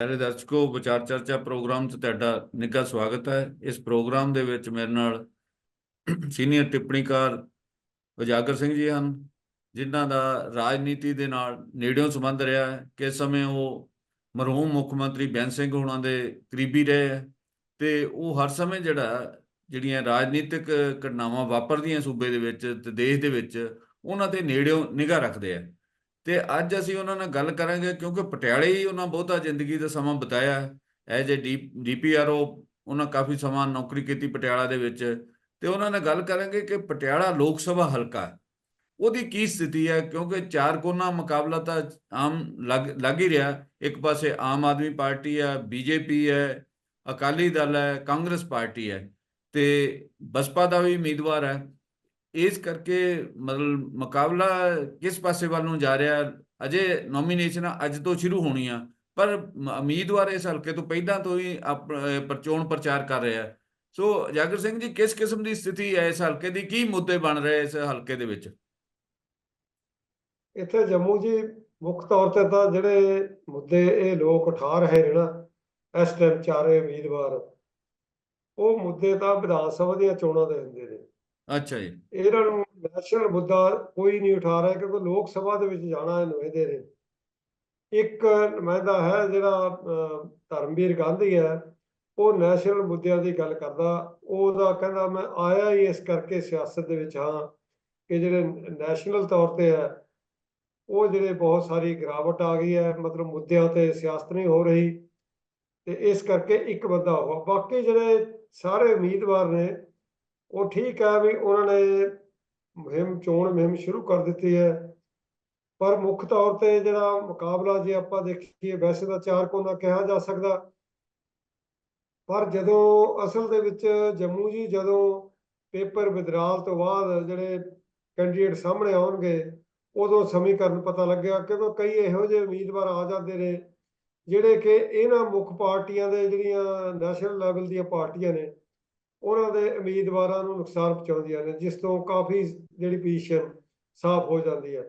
ਸਾਰੇ ਦਰਸ਼ਕੋ, ਵਿਚਾਰ ਚਰਚਾ ਪ੍ਰੋਗਰਾਮ 'ਚ ਤੁਹਾਡਾ ਨਿੱਘਾ ਸਵਾਗਤ ਹੈ। ਇਸ ਪ੍ਰੋਗਰਾਮ ਦੇ ਵਿੱਚ ਮੇਰੇ ਨਾਲ ਸੀਨੀਅਰ ਟਿੱਪਣੀਕਾਰ ਉਜਾਗਰ ਸਿੰਘ ਜੀ ਹਨ, ਜਿਨ੍ਹਾਂ ਦਾ ਰਾਜਨੀਤੀ ਦੇ ਨਾਲ ਨੇੜਿਓਂ ਸੰਬੰਧ ਰਿਹਾ ਹੈ। ਕਿਸ ਸਮੇਂ ਉਹ ਮਰਹੂਮ ਮੁੱਖ ਮੰਤਰੀ ਬੈਂਸ ਸਿੰਘ ਹੋਣਾ ਦੇ ਕਰੀਬੀ ਰਹੇ ਹੈ ਤੇ ਉਹ ਹਰ ਸਮੇਂ ਜਿਹੜਾ ਜਿਹੜੀਆਂ ਰਾਜਨੀਤਿਕ ਘਟਨਾਵਾਂ ਵਾਪਰਦੀਆਂ ਸੂਬੇ ਦੇ ਵਿੱਚ ਤੇ ਦੇਸ਼ ਦੇ ਵਿੱਚ, ਉਹਨਾਂ ਤੇ ਨੇੜਿਓਂ ਨਿਗਾਹ ਰੱਖਦੇ ਆ ਤੇ ਅੱਜ ਅਸੀਂ ਉਹਨਾਂ ਨਾਲ ਗੱਲ ਕਰਾਂਗੇ ਕਿਉਂਕਿ ਪਟਿਆਲੇ ਹੀ ਉਹਨਾਂ ਬਹੁਤਾ ਜ਼ਿੰਦਗੀ ਦਾ ਸਮਾਂ ਬਿਤਾਇਆ ਐਜ ਏ ਡੀਪੀਆਰਓ ਉਹਨਾਂ ਕਾਫੀ ਸਮਾਂ ਨੌਕਰੀ ਕੀਤੀ ਪਟਿਆਲਾ ਦੇ ਵਿੱਚ ਤੇ ਉਹਨਾਂ ਨਾਲ ਗੱਲ ਕਰਾਂਗੇ ਕਿ ਪਟਿਆਲਾ ਲੋਕ ਸਭਾ ਹਲਕਾ ਉਹਦੀ ਕੀ ਸਥਿਤੀ ਹੈ ਕਿਉਂਕਿ ਚਾਰ ਕੋਨਾ ਮੁਕਾਬਲਾ ਤਾਂ ਆਮ ਲੱਗ ਲੱਗ ਹੀ ਰਿਹਾ। ਇੱਕ ਪਾਸੇ ਆਮ ਆਦਮੀ ਪਾਰਟੀ ਹੈ, ਬੀਜੇਪੀ ਹੈ, ਅਕਾਲੀ ਦਲ ਹੈ, ਕਾਂਗਰਸ ਪਾਰਟੀ ਹੈ ਤੇ ਬਸਪਾ ਦਾ ਵੀ ਉਮੀਦਵਾਰ ਹੈ। ਇਸ ਕਰਕੇ ਮਤਲਬ ਮੁਕਾਬਲਾ ਕਿਸ ਪਾਸੇ ਵੱਲ ਨੂੰ ਜਾ ਰਿਹਾ, ਅਜੇ ਨੋਮੀਨੇਸ਼ਨ ਅੱਜ ਤੋਂ ਸ਼ੁਰੂ ਹੋਣੀਆਂ ਪਰ ਉਮੀਦਵਾਰ ਇਸ ਹਲਕੇ ਤੋਂ ਪਹਿਲਾਂ ਤੋਂ ਹੀ ਪ੍ਰਚੋਣ ਪ੍ਰਚਾਰ ਕਰ ਰਿਹਾ। ਹੈ। ਸੋ ਜਾਗਰ ਸਿੰਘ ਜੀ, ਕਿਸ ਕਿਸਮ ਦੀ ਸਥਿਤੀ ਹੈ ਇਸ ਹਲਕੇ ਦੀ? ਕੀ ਮੁੱਦੇ ਬਣ ਰਹੇ ਇਸ ਹਲਕੇ ਦੇ ਵਿੱਚ? ਇੱਥੇ ਜੰਮੂ ਜੀ, ਮੁੱਖ ਤੌਰ ਤੇ ਤਾਂ ਜਿਹੜੇ ਮੁੱਦੇ ਇਹ ਲੋਕ ਉਠਾ ਰਹੇ ਨੇ ਨਾ, ਇਸ ਟਾਈਮ ਚਾਰੇ ਉਮੀਦਵਾਰ, ਉਹ ਮੁੱਦੇ ਤਾਂ ਵਿਧਾਨ ਸਭਾ ਦੀਆਂ ਚੋਣਾਂ ਦੇ ਹੁੰਦੇ ਨੇ। ਅੱਛਾ ਜੀ। ਇਹਨਾਂ ਨੂੰ ਨੈਸ਼ਨਲ ਮੁੱਦਾ ਕੋਈ ਨਹੀਂ ਉਠਾ ਰਿਹਾ ਕਿਉਂਕਿ ਲੋਕ ਸਭਾ ਦੇ ਵਿੱਚ ਜਾਣਾ ਇਹ ਨੁਮਾਇੰਦੇ ਨੇ ਇੱਕ ਨੁਮਾਇੰਦਾ ਹੈ ਜਿਹੜਾ ਧਰਮਵੀਰ ਗਾਂਧੀ ਹੈ, ਉਹ ਨੈਸ਼ਨਲ ਮੁੱਦਿਆਂ ਦੀ ਗੱਲ ਕਰਦਾ। ਉਹਦਾ ਕਹਿੰਦਾ, ਮੈਂ ਆਇਆ ਹੀ ਇਸ ਕਰਕੇ ਸਿਆਸਤ ਦੇ ਵਿੱਚ ਹਾਂ ਕਿ ਜਿਹੜੇ ਨੈਸ਼ਨਲ ਤੌਰ ਤੇ ਹੈ, ਉਹ ਜਿਹੜੇ ਬਹੁਤ ਸਾਰੀ ਗਿਰਾਵਟ ਆ ਗਈ ਹੈ, ਮਤਲਬ ਮੁੱਦਿਆਂ ਤੇ ਸਿਆਸਤ ਨਹੀਂ ਹੋ ਰਹੀ ਤੇ ਇਸ ਕਰਕੇ ਇੱਕ ਬੰਦਾ ਹੋਇਆ ਬਾਕੀ ਜਿਹੜੇ ਸਾਰੇ ਉਮੀਦਵਾਰ ਨੇ ਉਹ ਠੀਕ ਹੈ ਵੀ ਉਹਨਾਂ ਨੇ ਮੁਹਿੰਮ, ਚੋਣ ਮੁਹਿੰਮ ਸ਼ੁਰੂ ਕਰ ਦਿੱਤੀ ਹੈ। ਪਰ ਮੁੱਖ ਤੌਰ ਤੇ ਜਿਹੜਾ ਮੁਕਾਬਲਾ ਜੇ ਆਪਾਂ ਦੇਖੀਏ, ਵੈਸੇ ਤਾਂ ਚਾਰ ਕੋਨਾ ਕਿਹਾ ਜਾ ਸਕਦਾ। ਪਰ ਜਦੋਂ ਅਸਲ ਦੇ ਵਿੱਚ ਜੰਮੂ ਜੀ ਜਦੋਂ ਪੇਪਰ ਵਿਦਰਾਲ ਤੋਂ ਬਾਅਦ ਜਿਹੜੇ ਕੈਂਡੀਡੇਟ ਸਾਹਮਣੇ ਆਉਣਗੇ, ਉਦੋਂ ਸਮੀਕਰਨ ਪਤਾ ਲੱਗਿਆ ਕਿਉਂਕਿ ਕਈ ਇਹੋ ਜਿਹੇ ਉਮੀਦਵਾਰ ਆ ਜਾਂਦੇ ਨੇ ਜਿਹੜੇ ਕਿ ਇਹਨਾਂ ਮੁੱਖ ਪਾਰਟੀਆਂ ਦੇ ਜਿਹੜੀਆਂ ਨੈਸ਼ਨਲ ਲੈਵਲ ਦੀਆਂ ਪਾਰਟੀਆਂ ਨੇ ਉਹਨਾਂ ਦੇ ਉਮੀਦਵਾਰਾਂ ਨੂੰ ਨੁਕਸਾਨ ਪਹੁੰਚਾਉਂਦੀਆਂ ਨੇ, ਜਿਸ ਤੋਂ ਕਾਫੀ ਜਿਹੜੀ ਪੋਜੀਸ਼ਨ ਸਾਫ਼ ਹੋ ਜਾਂਦੀ ਹੈ।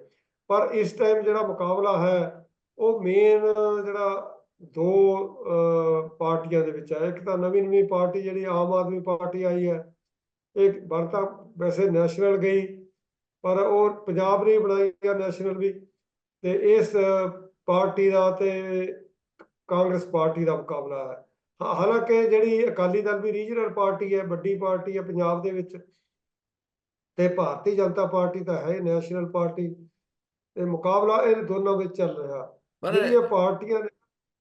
ਪਰ ਇਸ ਟਾਈਮ ਜਿਹੜਾ ਮੁਕਾਬਲਾ ਹੈ, ਉਹ ਮੇਨ ਜਿਹੜਾ ਦੋ ਪਾਰਟੀਆਂ ਦੇ ਵਿੱਚ ਹੈ। ਇੱਕ ਤਾਂ ਨਵੀਂ ਨਵੀਂ ਪਾਰਟੀ ਜਿਹੜੀ ਆਮ ਆਦਮੀ ਪਾਰਟੀ ਆਈ ਹੈ, ਇੱਕ ਬਣ ਤਾਂ ਵੈਸੇ ਨੈਸ਼ਨਲ ਗਈ, ਪਰ ਉਹ ਪੰਜਾਬ ਨੇ ਬਣਾਈ ਹੈ ਨੈਸ਼ਨਲ ਵੀ। ਤੇ ਇਸ ਪਾਰਟੀ ਦਾ ਤੇ ਕਾਂਗਰਸ ਪਾਰਟੀ ਦਾ ਮੁਕਾਬਲਾ ਹੈ। ਹਾਲਾਂਕਿ ਜਿਹੜੀ ਅਕਾਲੀ ਦਲ ਵੀ ਰੀਜਨਲ ਪਾਰਟੀ ਹੈ ਵੱਡੀ ਪਾਰਟੀ ਹੈ ਪੰਜਾਬ ਦੇ ਵਿੱਚ ਤੇ ਭਾਰਤੀ ਜਨਤਾ ਪਾਰਟੀ ਤਾਂ ਹੈ ਨੈਸ਼ਨਲ ਪਾਰਟੀ ਤੇ ਮੁਕਾਬਲਾ ਇਹ ਦੋਨਾਂ ਵਿੱਚ ਚੱਲ ਰਿਹਾ। ਜਿਹੜੀਆਂ ਪਾਰਟੀਆਂ ਨੇ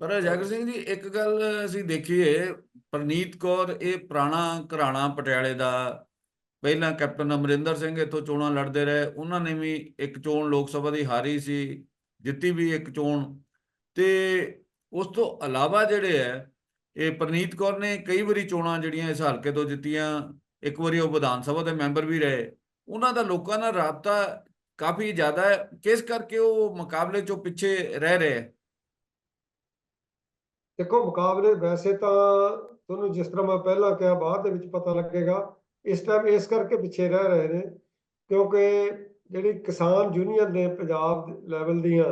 ਪਰ ਜਾਗਰ ਸਿੰਘ ਜੀ ਇੱਕ ਗੱਲ ਅਸੀਂ ਦੇਖੀਏ ਪ੍ਰਨੀਤ ਕੌਰ ਇਹ ਪੁਰਾਣਾ ਘਰਾਣਾ ਪਟਿਆਲੇ ਦਾ ਪਹਿਲਾਂ ਕੈਪਟਨ ਅਮਰਿੰਦਰ ਸਿੰਘ ਇੱਥੋਂ ਚੋਣਾਂ ਲੜਦੇ ਰਹੇ ਉਹਨਾਂ ਨੇ ਵੀ ਇੱਕ ਚੋਣ ਲੋਕ ਸਭਾ ਦੀ ਹਾਰੀ ਸੀ ਜਿੱਤੀ ਵੀ ਇੱਕ ਚੋਣ ਤੇ ਉਸ ਤੋਂ ਇਲਾਵਾ ਜਿਹੜੇ ਹੈ ਇਹ ਪ੍ਰਨੀਤ ਕੌਰ ਨੇ ਕਈ ਵਾਰੀ ਚੋਣਾਂ ਜਿਹੜੀਆਂ ਇਸ ਹਲਕੇ ਤੋਂ ਜਿੱਤੀਆਂ ਇੱਕ ਵਾਰੀ ਉਹ ਵਿਧਾਨ ਸਭਾ ਦੇ ਮੈਂਬਰ ਵੀ ਰਹੇ। ਉਹਨਾਂ ਦਾ ਲੋਕਾਂ ਨਾਲ ਰਾਬਤਾ ਕਾਫੀ ਜ਼ਿਆਦਾ ਹੈ। ਕਿਸ ਕਰਕੇ ਉਹ ਮੁਕਾਬਲੇ ਚੋਂ ਪਿੱਛੇ ਰਹਿ ਰਹੇ ਹੈ? ਦੇਖੋ ਮੁਕਾਬਲੇ ਵੈਸੇ ਤਾਂ ਤੁਹਾਨੂੰ ਜਿਸ ਤਰ੍ਹਾਂ ਮੈਂ ਪਹਿਲਾਂ ਕਿਹਾ ਬਾਅਦ ਦੇ ਵਿੱਚ ਪਤਾ ਲੱਗੇਗਾ ਇਸ ਟਾਈਮ ਇਸ ਕਰਕੇ ਪਿੱਛੇ ਰਹਿ ਰਹੇ ਨੇ ਕਿਉਂਕਿ ਜਿਹੜੀ ਕਿਸਾਨ ਯੂਨੀਅਨ ਨੇ ਪੰਜਾਬ ਲੈਵਲ ਦੀਆਂ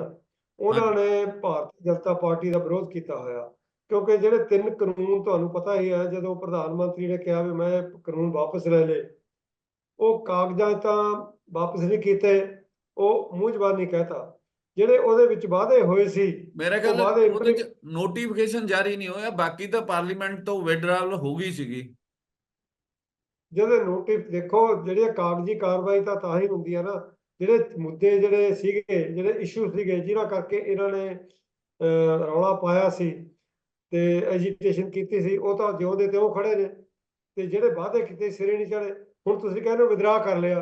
ਉਹਨਾਂ ਨੇ ਭਾਰਤੀ ਜਨਤਾ ਪਾਰਟੀ ਦਾ ਵਿਰੋਧ ਕੀਤਾ ਹੋਇਆ। ਕਿਉਂਕਿ ਜਿਹੜੇ ਤਿੰਨ ਕਾਨੂੰਨ ਤੁਹਾਨੂੰ ਪਤਾ ਹੀ ਹੈ ਜਦੋਂ ਪ੍ਰਧਾਨ ਮੰਤਰੀ ਨੇ ਕਿਹਾ ਵੀ ਮੈਂ ਕਾਨੂੰਨ ਵਾਪਸ ਲੈ ਲਏ ਉਹ ਕਾਗਜ਼ਾਂ ਤਾਂ ਵਾਪਸ ਨਹੀਂ ਕੀਤੇ ਉਹ ਮੂੰਹ ਜ਼ਬਾਨੀ ਕਹਿਤਾ। ਜਿਹੜੇ ਉਹਦੇ ਵਿੱਚ ਵਾਅਦੇ ਹੋਏ ਸੀ ਮੇਰੇ ਖਿਆਲ ਉਹਦੇ ਚ ਨੋਟੀਫਿਕੇਸ਼ਨ ਜਾਰੀ ਨਹੀਂ ਹੋਇਆ ਬਾਕੀ ਤਾਂ ਪਾਰਲੀਮੈਂਟ ਤੋਂ ਵਿਡਰਾਲ ਹੋ ਗਈ ਸੀਗੀ। ਜਦੋਂ ਨੋਟਿਸ ਦੇਖੋ ਜਿਹੜੀਆਂ ਕਾਗਜ਼ੀ ਕਾਰਵਾਈ ਤਾਂ ਤਾਂ ਹੀ ਹੁੰਦੀ ਆ ਨਾ। ਜਿਹੜੇ ਮੁੱਦੇ ਜਿਹੜੇ ਸੀਗੇ ਜਿਹੜੇ ਇਸ਼ੂ ਸੀਗੇ ਜਿਨ੍ਹਾਂ ਕਰਕੇ ਇਹਨਾਂ ਨੇ ਰੌਲਾ ਪਾਇਆ ਸੀ। ਤੇ ਐਜੀਟੇਸ਼ਨ ਕੀਤੀ ਸੀ, ਉਹ ਤਾਂ ਜਿਉਂਦੇ ਤਿਉਂ ਖੜੇ ਨੇ, ਤੇ ਜਿਹੜੇ ਵਾਅਦੇ ਕੀਤੇ ਸਿਰੇ ਨਹੀਂ ਚੜੇ ਹੁਣ ਤੁਸੀਂ ਕਹਿੰਦੇ ਹੋ ਵਿਦਰਾਹ ਕਰ ਲਿਆ।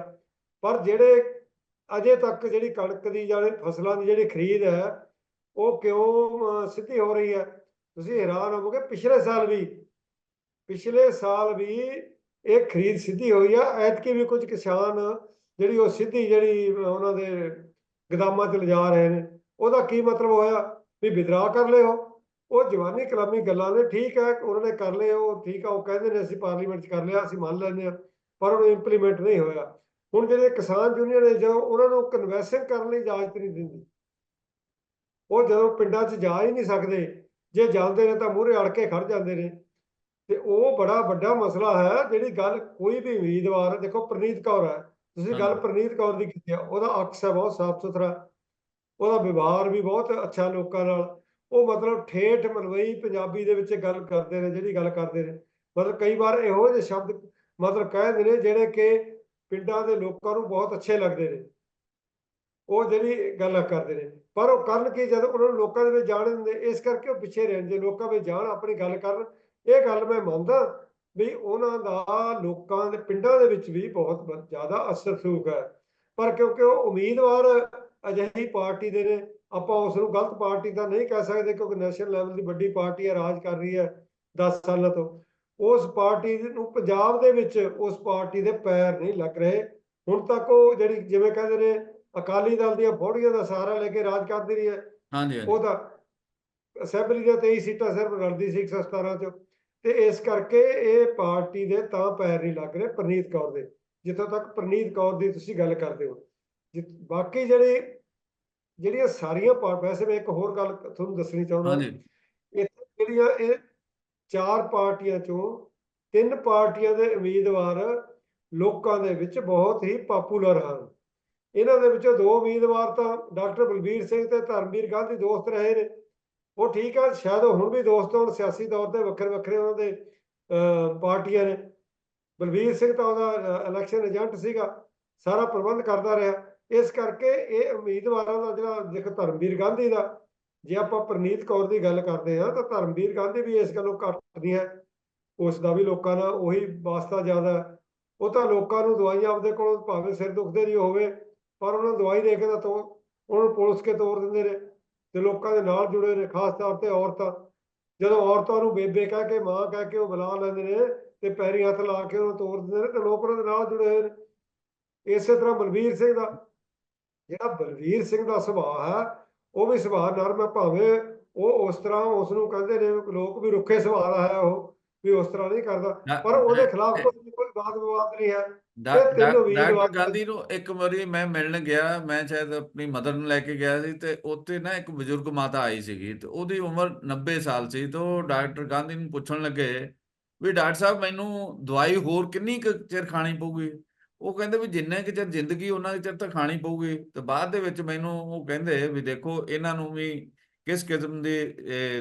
ਪਰ ਜਿਹੜੇ ਅਜੇ ਤੱਕ ਜਿਹੜੀ ਕਣਕ ਦੀ ਜਿਹੜੇ ਫਸਲਾਂ ਦੀ ਜਿਹੜੀ ਖਰੀਦ ਹੈ, ਉਹ ਕਿਉਂ ਸਿੱਧੀ ਹੋ ਰਹੀ ਹੈ? ਤੁਸੀਂ ਹੈਰਾਨ ਹੋਵੋਗੇ, ਪਿਛਲੇ ਸਾਲ ਵੀ, ਪਿਛਲੇ ਸਾਲ ਵੀ ਇਹ ਖਰੀਦ ਸਿੱਧੀ ਹੋਈ ਆ, ਐਤਕੀ ਵੀ ਕੁਝ ਕਿਸਾਨ ਜਿਹੜੀ ਉਹ ਸਿੱਧੀ ਜਿਹੜੀ ਉਹਨਾਂ ਦੇ ਗਦਾਮਾਂ 'ਚ ਲਿਜਾ ਰਹੇ ਨੇ, ਉਹਦਾ ਕੀ ਮਤਲਬ ਹੋਇਆ? ਵੀ ਵਿਦਰਾਹ ਕਰ ਲਿਓ ਉਹ ਜਵਾਨੀ ਕਲਾਮੀ ਗੱਲਾਂ ਨੇ ਠੀਕ ਹੈ ਉਹਨਾਂ ਨੇ ਕਰ ਲਏ ਉਹ ਠੀਕ ਆ ਉਹ ਕਹਿੰਦੇ ਨੇ ਅਸੀਂ ਪਾਰਲੀਮੈਂਟ 'ਚ ਕਰ ਲਿਆ ਅਸੀਂ ਮੰਨ ਲੈਂਦੇ ਆ ਪਰ ਉਹ ਇੰਪਲੀਮੈਂਟ ਨਹੀਂ ਹੋਇਆ ਹੁਣ ਜਿਹੜੇ ਕਿਸਾਨ ਯੂਨੀਅਨ ਨੇ ਜੋ ਉਹਨਾਂ ਨੂੰ ਕਨਵੈਸ਼ਨ ਕਰਨ ਲਈ ਇਜਾਜ਼ਤ ਨਹੀਂ ਦਿੰਦੀ ਉਹ ਜਦੋਂ ਪਿੰਡਾਂ 'ਚ ਜਾ ਹੀ ਨਹੀਂ ਸਕਦੇ ਜੇ ਜਾਂਦੇ ਨੇ ਤਾਂ ਮੂਹਰੇ ਅੜ ਕੇ ਖੜ ਜਾਂਦੇ ਨੇ ਤੇ ਉਹ ਬੜਾ ਵੱਡਾ ਮਸਲਾ ਹੈ ਜਿਹੜੀ ਗੱਲ ਕੋਈ ਵੀ ਉਮੀਦਵਾਰ ਦੇਖੋ ਪ੍ਰਨੀਤ ਕੌਰ ਹੈ ਤੁਸੀਂ ਗੱਲ। ਪ੍ਰਨੀਤ ਕੌਰ ਦੀ ਕੀਤੀ ਆ ਉਹਦਾ ਅਕਸ ਹੈ ਬਹੁਤ ਸਾਫ਼ ਸੁਥਰਾ ਉਹਦਾ ਵਿਵਹਾਰ ਵੀ ਬਹੁਤ ਅੱਛਾ ਲੋਕਾਂ ਨਾਲ ਉਹ ਮਤਲਬ ਠੇਠ ਮਲਵਈ ਪੰਜਾਬੀ ਦੇ ਵਿੱਚ ਗੱਲ ਕਰਦੇ ਨੇ, ਜਿਹੜੀ ਗੱਲ ਕਰਦੇ ਨੇ। ਮਤਲਬ ਕਈ ਵਾਰ ਇਹੋ ਜਿਹੇ ਸ਼ਬਦ ਮਤਲਬ ਕਹਿੰਦੇ ਨੇ, ਜਿਹੜੇ ਕਿ ਪਿੰਡਾਂ ਦੇ ਲੋਕਾਂ ਨੂੰ ਬਹੁਤ ਅੱਛੇ ਲੱਗਦੇ ਨੇ। ਉਹ ਜਿਹੜੀ ਗੱਲਾਂ ਕਰਦੇ ਨੇ। ਪਰ ਉਹ ਕਰਨ ਕੀ, ਜਦ ਉਹਨਾਂ ਨੂੰ ਲੋਕਾਂ ਦੇ ਵਿੱਚ ਜਾਣ ਦਿੰਦੇ, ਇਸ ਕਰਕੇ ਉਹ ਪਿੱਛੇ ਰਹਿਣ ਜੇ ਲੋਕਾਂ ਵਿੱਚ ਜਾਣ, ਆਪਣੀ ਗੱਲ ਕਰਨ। ਇਹ ਗੱਲ ਮੈਂ ਮੰਨਦਾ ਵੀ ਉਹਨਾਂ ਦਾ ਲੋਕਾਂ ਦੇ, ਪਿੰਡਾਂ ਦੇ ਵਿੱਚ ਵੀ ਬਹੁਤ ਜ਼ਿਆਦਾ ਅਸਰ ਸਲੂਕ ਹੈ। ਪਰ ਕਿਉਂਕਿ ਉਹ ਉਮੀਦਵਾਰ ਅਜਿਹੀ ਪਾਰਟੀ ਦੇ ਨੇ ਆਪਾਂ ਉਸ ਨੂੰ ਗਲਤ ਪਾਰਟੀ ਤਾਂ ਨਹੀਂ ਕਹਿ ਸਕਦੇ ਕਿਉਂਕਿ ਨੈਸ਼ਨਲ ਲੈਵਲ ਦੀ ਵੱਡੀ ਪਾਰਟੀ ਹੈ ਰਾਜ ਕਰ ਰਹੀ ਹੈ 10 ਸਾਲਾਂ ਤੋਂ। ਉਸ ਪਾਰਟੀ ਨੂੰ ਪੰਜਾਬ ਦੇ ਵਿੱਚ ਉਸ ਪਾਰਟੀ ਦੇ ਪੈਰ ਨਹੀਂ ਲੱਗ ਰਹੇ। ਹੁਣ ਤੱਕ ਉਹ ਜਿਹੜੀ ਜਿਵੇਂ ਕਹਿੰਦੇ ਨੇ ਅਕਾਲੀ ਦਲ ਦੀਆਂ ਫੋੜੀਆਂ ਦਾ ਸਹਾਰਾ ਲੈ ਕੇ ਰਾਜ ਕਰਦੀ ਰਹੀ ਹੈ। ਹਾਂਜੀ ਉਹ ਤਾਂ ਅਸੈਂਬਲੀ ਦੀਆਂ 23 ਸੀਟਾਂ ਸਿਰਫ ਲੜਦੀ ਸੀ 117 ਚ। ਤੇ ਇਸ ਕਰਕੇ ਇਹ ਪਾਰਟੀ ਦੇ ਤਾਂ ਪੈਰ ਨਹੀਂ ਲੱਗ ਰਹੇ ਪ੍ਰਨੀਤ ਕੌਰ ਦੇ। ਜਿੱਥੋਂ ਤੱਕ ਪ੍ਰਨੀਤ ਕੌਰ ਦੀ ਤੁਸੀਂ ਗੱਲ ਕਰਦੇ ਹੋ। ਬਾਕੀ ਜਿਹੜੇ ਜਿਹੜੀਆਂ ਸਾਰੀਆਂ ਵੈਸੇ ਮੈਂ ਇੱਕ ਹੋਰ ਗੱਲ ਤੁਹਾਨੂੰ ਦੱਸਣੀ ਚਾਹੁੰਦਾ। ਇੱਥੇ ਜਿਹੜੀਆਂ ਇਹ ਚਾਰ ਪਾਰਟੀਆਂ ਚੋਂ ਤਿੰਨ ਪਾਰਟੀਆਂ ਦੇ ਉਮੀਦਵਾਰ ਲੋਕਾਂ ਦੇ ਵਿੱਚ ਬਹੁਤ ਹੀ ਪਪੂਲਰ ਹਨ। ਇਹਨਾਂ ਦੇ ਵਿੱਚੋਂ ਦੋ ਉਮੀਦਵਾਰ ਤਾਂ ਡਾਕਟਰ ਬਲਬੀਰ ਸਿੰਘ ਤੇ ਧਰਮਵੀਰ ਗਾਂਧੀ ਦੋਸਤ ਰਹੇ ਨੇ। ਉਹ ਠੀਕ ਆ ਸ਼ਾਇਦ ਹੁਣ ਵੀ ਦੋਸਤ ਹੋਣ ਸਿਆਸੀ ਤੌਰ ਤੇ ਵੱਖਰੇ ਵੱਖਰੇ ਉਹਨਾਂ ਦੇ ਪਾਰਟੀਆਂ ਨੇ। ਬਲਬੀਰ ਸਿੰਘ ਤਾਂ ਉਹਦਾ ਇਲੈਕਸ਼ਨ ਏਜੰਟ ਸੀਗਾ ਸਾਰਾ ਪ੍ਰਬੰਧ ਕਰਦਾ ਰਿਹਾ। ਇਸ ਕਰਕੇ ਇਹ ਉਮੀਦਵਾਰਾਂ ਦਾ ਜਿਹੜਾ ਦੇਖੋ ਧਰਮਵੀਰ ਗਾਂਧੀ ਦਾ, ਜੇ ਆਪਾਂ ਪ੍ਰਨੀਤ ਕੌਰ ਦੀ ਗੱਲ ਕਰਦੇ ਹਾਂ, ਤਾਂ ਧਰਮਵੀਰ ਗਾਂਧੀ ਵੀ ਇਸ ਗੱਲੋਂ ਘੱਟ ਹੈ। ਉਸ ਦਾ ਵੀ ਲੋਕਾਂ ਨਾਲ ਉਹੀ ਵਾਸਤਾ ਜ਼ਿਆਦਾ ਉਹ ਤਾਂ ਲੋਕਾਂ ਨੂੰ ਦਵਾਈਆਂ ਆਪਦੇ ਕੋਲ ਭਾਵੇਂ ਸਿਰ ਦੁਖਦੇ ਨਹੀਂ ਹੋਵੇ, ਪਰ ਉਹਨਾਂ ਨੂੰ ਦਵਾਈ ਦੇ ਕੇ ਤਾਂ ਤੋ ਉਹਨਾਂ ਨੂੰ ਪੁਲਿਸ ਕੇ ਤੋਰ ਦਿੰਦੇ ਨੇ ਤੇ ਲੋਕਾਂ ਦੇ ਨਾਲ ਜੁੜੇ ਨੇ, ਖਾਸ ਤੌਰ ਤੇ ਔਰਤਾਂ। ਜਦੋਂ ਔਰਤਾਂ ਨੂੰ ਬੇਬੇ ਕਹਿ ਕੇ, ਮਾਂ ਕਹਿ ਕੇ ਉਹ ਬੁਲਾ ਲੈਂਦੇ ਨੇ ਤੇ ਪੈਰੀ ਹੱਥ ਲਾ ਕੇ ਉਹਨੂੰ ਤੋਰ ਦਿੰਦੇ ਨੇ, ਤੇ ਲੋਕ ਉਹਨਾਂ ਦੇ ਨਾਲ ਜੁੜੇ ਹੋਏ ਨੇ। ਇਸੇ ਤਰ੍ਹਾਂ ਬਲਬੀਰ ਸਿੰਘ ਦਾ ਜਿਹੜਾ ਬਲਵੀਰ ਸਿੰਘ ਦਾ ਸੁਭਾਅ ਹੈ ਉਹ ਵੀ ਸੁਭਾਅ ਨਰਮ ਹੈ ਭਾਵੇਂ ਉਹ ਉਸ ਤਰ੍ਹਾਂ ਉਸ ਨੂੰ ਕਹਿੰਦੇ ਨੇ ਲੋਕ ਵੀ ਰੁੱਖੇ ਸੁਭਾਅ ਦਾ ਹੈ ਉਹ ਵੀ ਉਸ ਤਰ੍ਹਾਂ ਨਹੀਂ ਕਰਦਾ। ਪਰ ਉਹਦੇ ਖਿਲਾਫ ਕੋਈ ਵਾਦ ਵਿਵਾਦ ਨਹੀਂ ਹੈ। ਡਾਕਟਰ ਗਾਂਧੀ ਨੂੰ ਇੱਕ ਵਾਰੀ ਮੈਂ ਮਿਲਣ ਗਿਆ ਮੈਂ ਸ਼ਾਇਦ ਆਪਣੀ ਮਦਰ ਨੂੰ ਲੈ ਕੇ ਗਿਆ ਸੀ ਤੇ ਉੱਥੇ ਨਾ ਇੱਕ ਬਜ਼ੁਰਗ ਮਾਤਾ ਆਈ ਸੀਗੀ ਤੇ ਉਹਦੀ ਉਮਰ 90 ਸਾਲ ਸੀ ਤੇ ਉਹ ਡਾਕਟਰ ਗਾਂਧੀ ਨੂੰ ਪੁੱਛਣ ਲੱਗੇ ਵੀ ਡਾਕਟਰ ਸਾਹਿਬ ਮੈਨੂੰ ਦਵਾਈ ਹੋਰ ਕਿੰਨੀ ਕੁ ਚਿਰ ਖਾਣੀ ਪਊਗੀ? ਉਹ ਕਹਿੰਦੇ ਵੀ ਜਿੰਨਾ ਕੁ ਚਿਰ ਜ਼ਿੰਦਗੀ ਉਹਨਾਂ ਕੁ ਚਿਰ ਤਾਂ ਖਾਣੀ ਪਊਗੀ, ਤੇ ਬਾਅਦ ਦੇ ਵਿੱਚ ਮੈਨੂੰ ਉਹ ਕਹਿੰਦੇ ਵੀ ਦੇਖੋ ਇਹਨਾਂ ਨੂੰ ਵੀ ਕਿਸ ਕਿਸਮ ਦੀ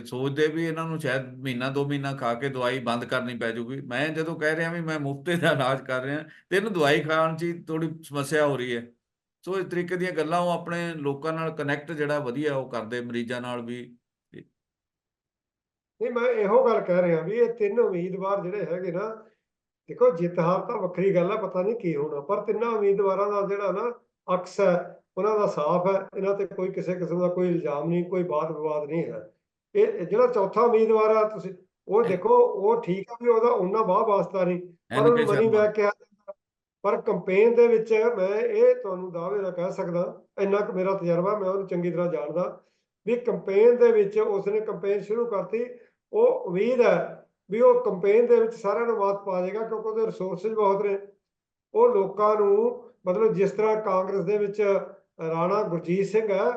ਸੋਚਦੇ ਵੀ ਇਹਨਾਂ ਨੂੰ ਸ਼ਾਇਦ ਮਹੀਨਾ ਦੋ ਮਹੀਨਾ ਖਾ ਕੇ ਦਵਾਈ ਬੰਦ ਕਰਨੀ ਪੈ ਜਾਊਗੀ। ਮੈਂ ਜਦੋਂ ਕਹਿ ਰਿਹਾ ਵੀ ਮੈਂ ਮੁਫਤੇ ਦਾ ਇਲਾਜ ਕਰ ਰਿਹਾ, ਤੇ ਇਹਨੂੰ ਦਵਾਈ ਖਾਣ 'ਚ ਹੀ ਥੋੜੀ ਸਮੱਸਿਆ ਹੋ ਰਹੀ ਹੈ। ਸੋ ਇਸ ਤਰੀਕੇ ਦੀਆਂ ਗੱਲਾਂ ਉਹ ਆਪਣੇ ਲੋਕਾਂ ਨਾਲ ਕਨੈਕਟ ਜਿਹੜਾ ਵਧੀਆ ਉਹ ਕਰਦੇ, ਮਰੀਜ਼ਾਂ ਨਾਲ ਵੀ। ਨਹੀਂ, ਮੈਂ ਇਹੋ ਗੱਲ ਕਹਿ ਰਿਹਾ ਵੀ ਇਹ ਤਿੰਨ ਉਮੀਦਵਾਰ ਜਿਹੜੇ ਹੈਗੇ ਨਾ ਦੇਖੋ ਜਿੱਤ ਹਾਰ ਤਾਂ ਵੱਖਰੀ ਗੱਲ ਹੈ ਪਤਾ ਨਹੀਂ ਕੀ ਹੋਣਾ ਪਰ ਤਿੰਨਾਂ ਉਮੀਦਵਾਰਾਂ ਦਾ ਜਿਹੜਾ ਨਾ ਅਕਸ ਹੈ ਉਹਨਾਂ ਦਾ ਸਾਫ਼ ਹੈ ਇਹਨਾਂ ਤੇ ਕੋਈ ਕਿਸੇ ਕਿਸਮ ਦਾ ਕੋਈ ਇਲਜ਼ਾਮ ਨਹੀਂ ਕੋਈ ਬਾਤ ਵਿਵਾਦ ਨਹੀਂ ਹੈ ਇਹ ਜਿਹੜਾ ਚੌਥਾ ਉਮੀਦਵਾਰ ਆ ਤੁਸੀਂ ਉਹ ਦੇਖੋ ਉਹ ਠੀਕ ਆ ਵੀ ਉਹਦਾ ਉਹਨਾਂ ਬਾਹ ਵਾਸਤਾ ਨਹੀਂ ਪਰ ਉਹਨੂੰ ਮਨੀ ਬੈਕ ਕਿਹਾ। ਪਰ ਕੰਪੇਨ ਦੇ ਵਿੱਚ ਮੈਂ ਇਹ ਤੁਹਾਨੂੰ ਦਾਅਵੇ ਨਾਲ ਕਹਿ ਸਕਦਾ ਇੰਨਾ ਕੁ ਮੇਰਾ ਤਜਰਬਾ ਮੈਂ ਉਹਨੂੰ ਚੰਗੀ ਤਰ੍ਹਾਂ ਜਾਣਦਾ ਵੀ ਕੰਪੇਨ ਦੇ ਵਿੱਚ ਉਸਨੇ ਕੰਪੇਨ ਸ਼ੁਰੂ ਕਰਤੀ ਉਹ ਉਮੀਦ ਹੈ ਵੀ ਉਹ ਕੰਪੇਨ ਦੇ ਵਿੱਚ ਸਾਰਿਆਂ ਨੂੰ ਮਾਤ ਪਾ ਜਾਏਗਾ ਕਿਉਂਕਿ ਉਹਦੇ ਰਿਸੋਰਸਸ ਬਹੁਤ ਨੇ। ਉਹ ਲੋਕਾਂ ਨੂੰ ਮਤਲਬ ਜਿਸ ਤਰ੍ਹਾਂ ਕਾਂਗਰਸ ਦੇ ਵਿੱਚ ਰਾਣਾ ਗੁਰਜੀਤ ਸਿੰਘ ਹੈ,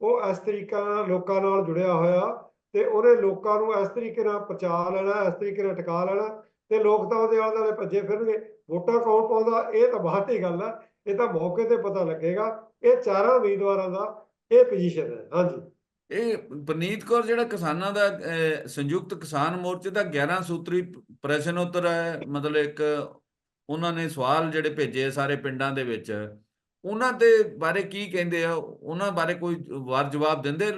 ਉਹ ਇਸ ਤਰੀਕੇ ਨਾਲ ਲੋਕਾਂ ਨਾਲ ਜੁੜਿਆ ਹੋਇਆ ਤੇ ਉਹਨੇ ਲੋਕਾਂ ਨੂੰ ਇਸ ਤਰੀਕੇ ਨਾਲ ਪਹੁੰਚਾ ਲੈਣਾ, ਇਸ ਤਰੀਕੇ ਨਾਲ ਟਿਕਾ ਲੈਣਾ ਤੇ ਲੋਕ ਤਾਂ ਉਹਦੇ ਆਲੇ ਦੁਆਲੇ ਭੱਜੇ ਫਿਰਨਗੇ। ਵੋਟਾਂ ਕੌਣ ਪਾਉਂਦਾ, ਇਹ ਤਾਂ ਬਾਅਦ ਦੀ ਗੱਲ ਹੈ। ਇਹ ਤਾਂ ਮੌਕੇ ਤੇ ਪਤਾ ਲੱਗੇਗਾ। ਇਹ ਚਾਰਾਂ ਉਮੀਦਵਾਰਾਂ ਦਾ ਇਹ ਪੋਜੀਸ਼ਨ ਹੈ। ਹਾਂਜੀ। ਇਹ ਪ੍ਰਨੀਤ ਕੌਰ ਜਿਹੜਾ ਕਿਸਾਨਾਂ ਦਾ ਸੰਯੁਕਤ ਕਿਸਾਨ ਮੋਰਚੇ ਦਾ 11 ਸੂਤਰੀ ਪ੍ਰਸ਼ਨ ਉੱਤਰ ਹੈ ਮਤਲਬ ਇੱਕ ਉਹਨਾਂ ਨੇ ਸਵਾਲ ਜਿਹੜੇ ਭੇਜੇ ਸਾਰੇ ਪਿੰਡਾਂ ਦੇ ਵਿੱਚ, ਉਹਨਾਂ ਦੇ ਬਾਰੇ ਕੀ ਕਹਿੰਦੇ ਆ? ਉਹਨਾਂ ਬਾਰੇ ਕੋਈ ਵਾਰ ਜਵਾਬ ਦਿੰਦੇ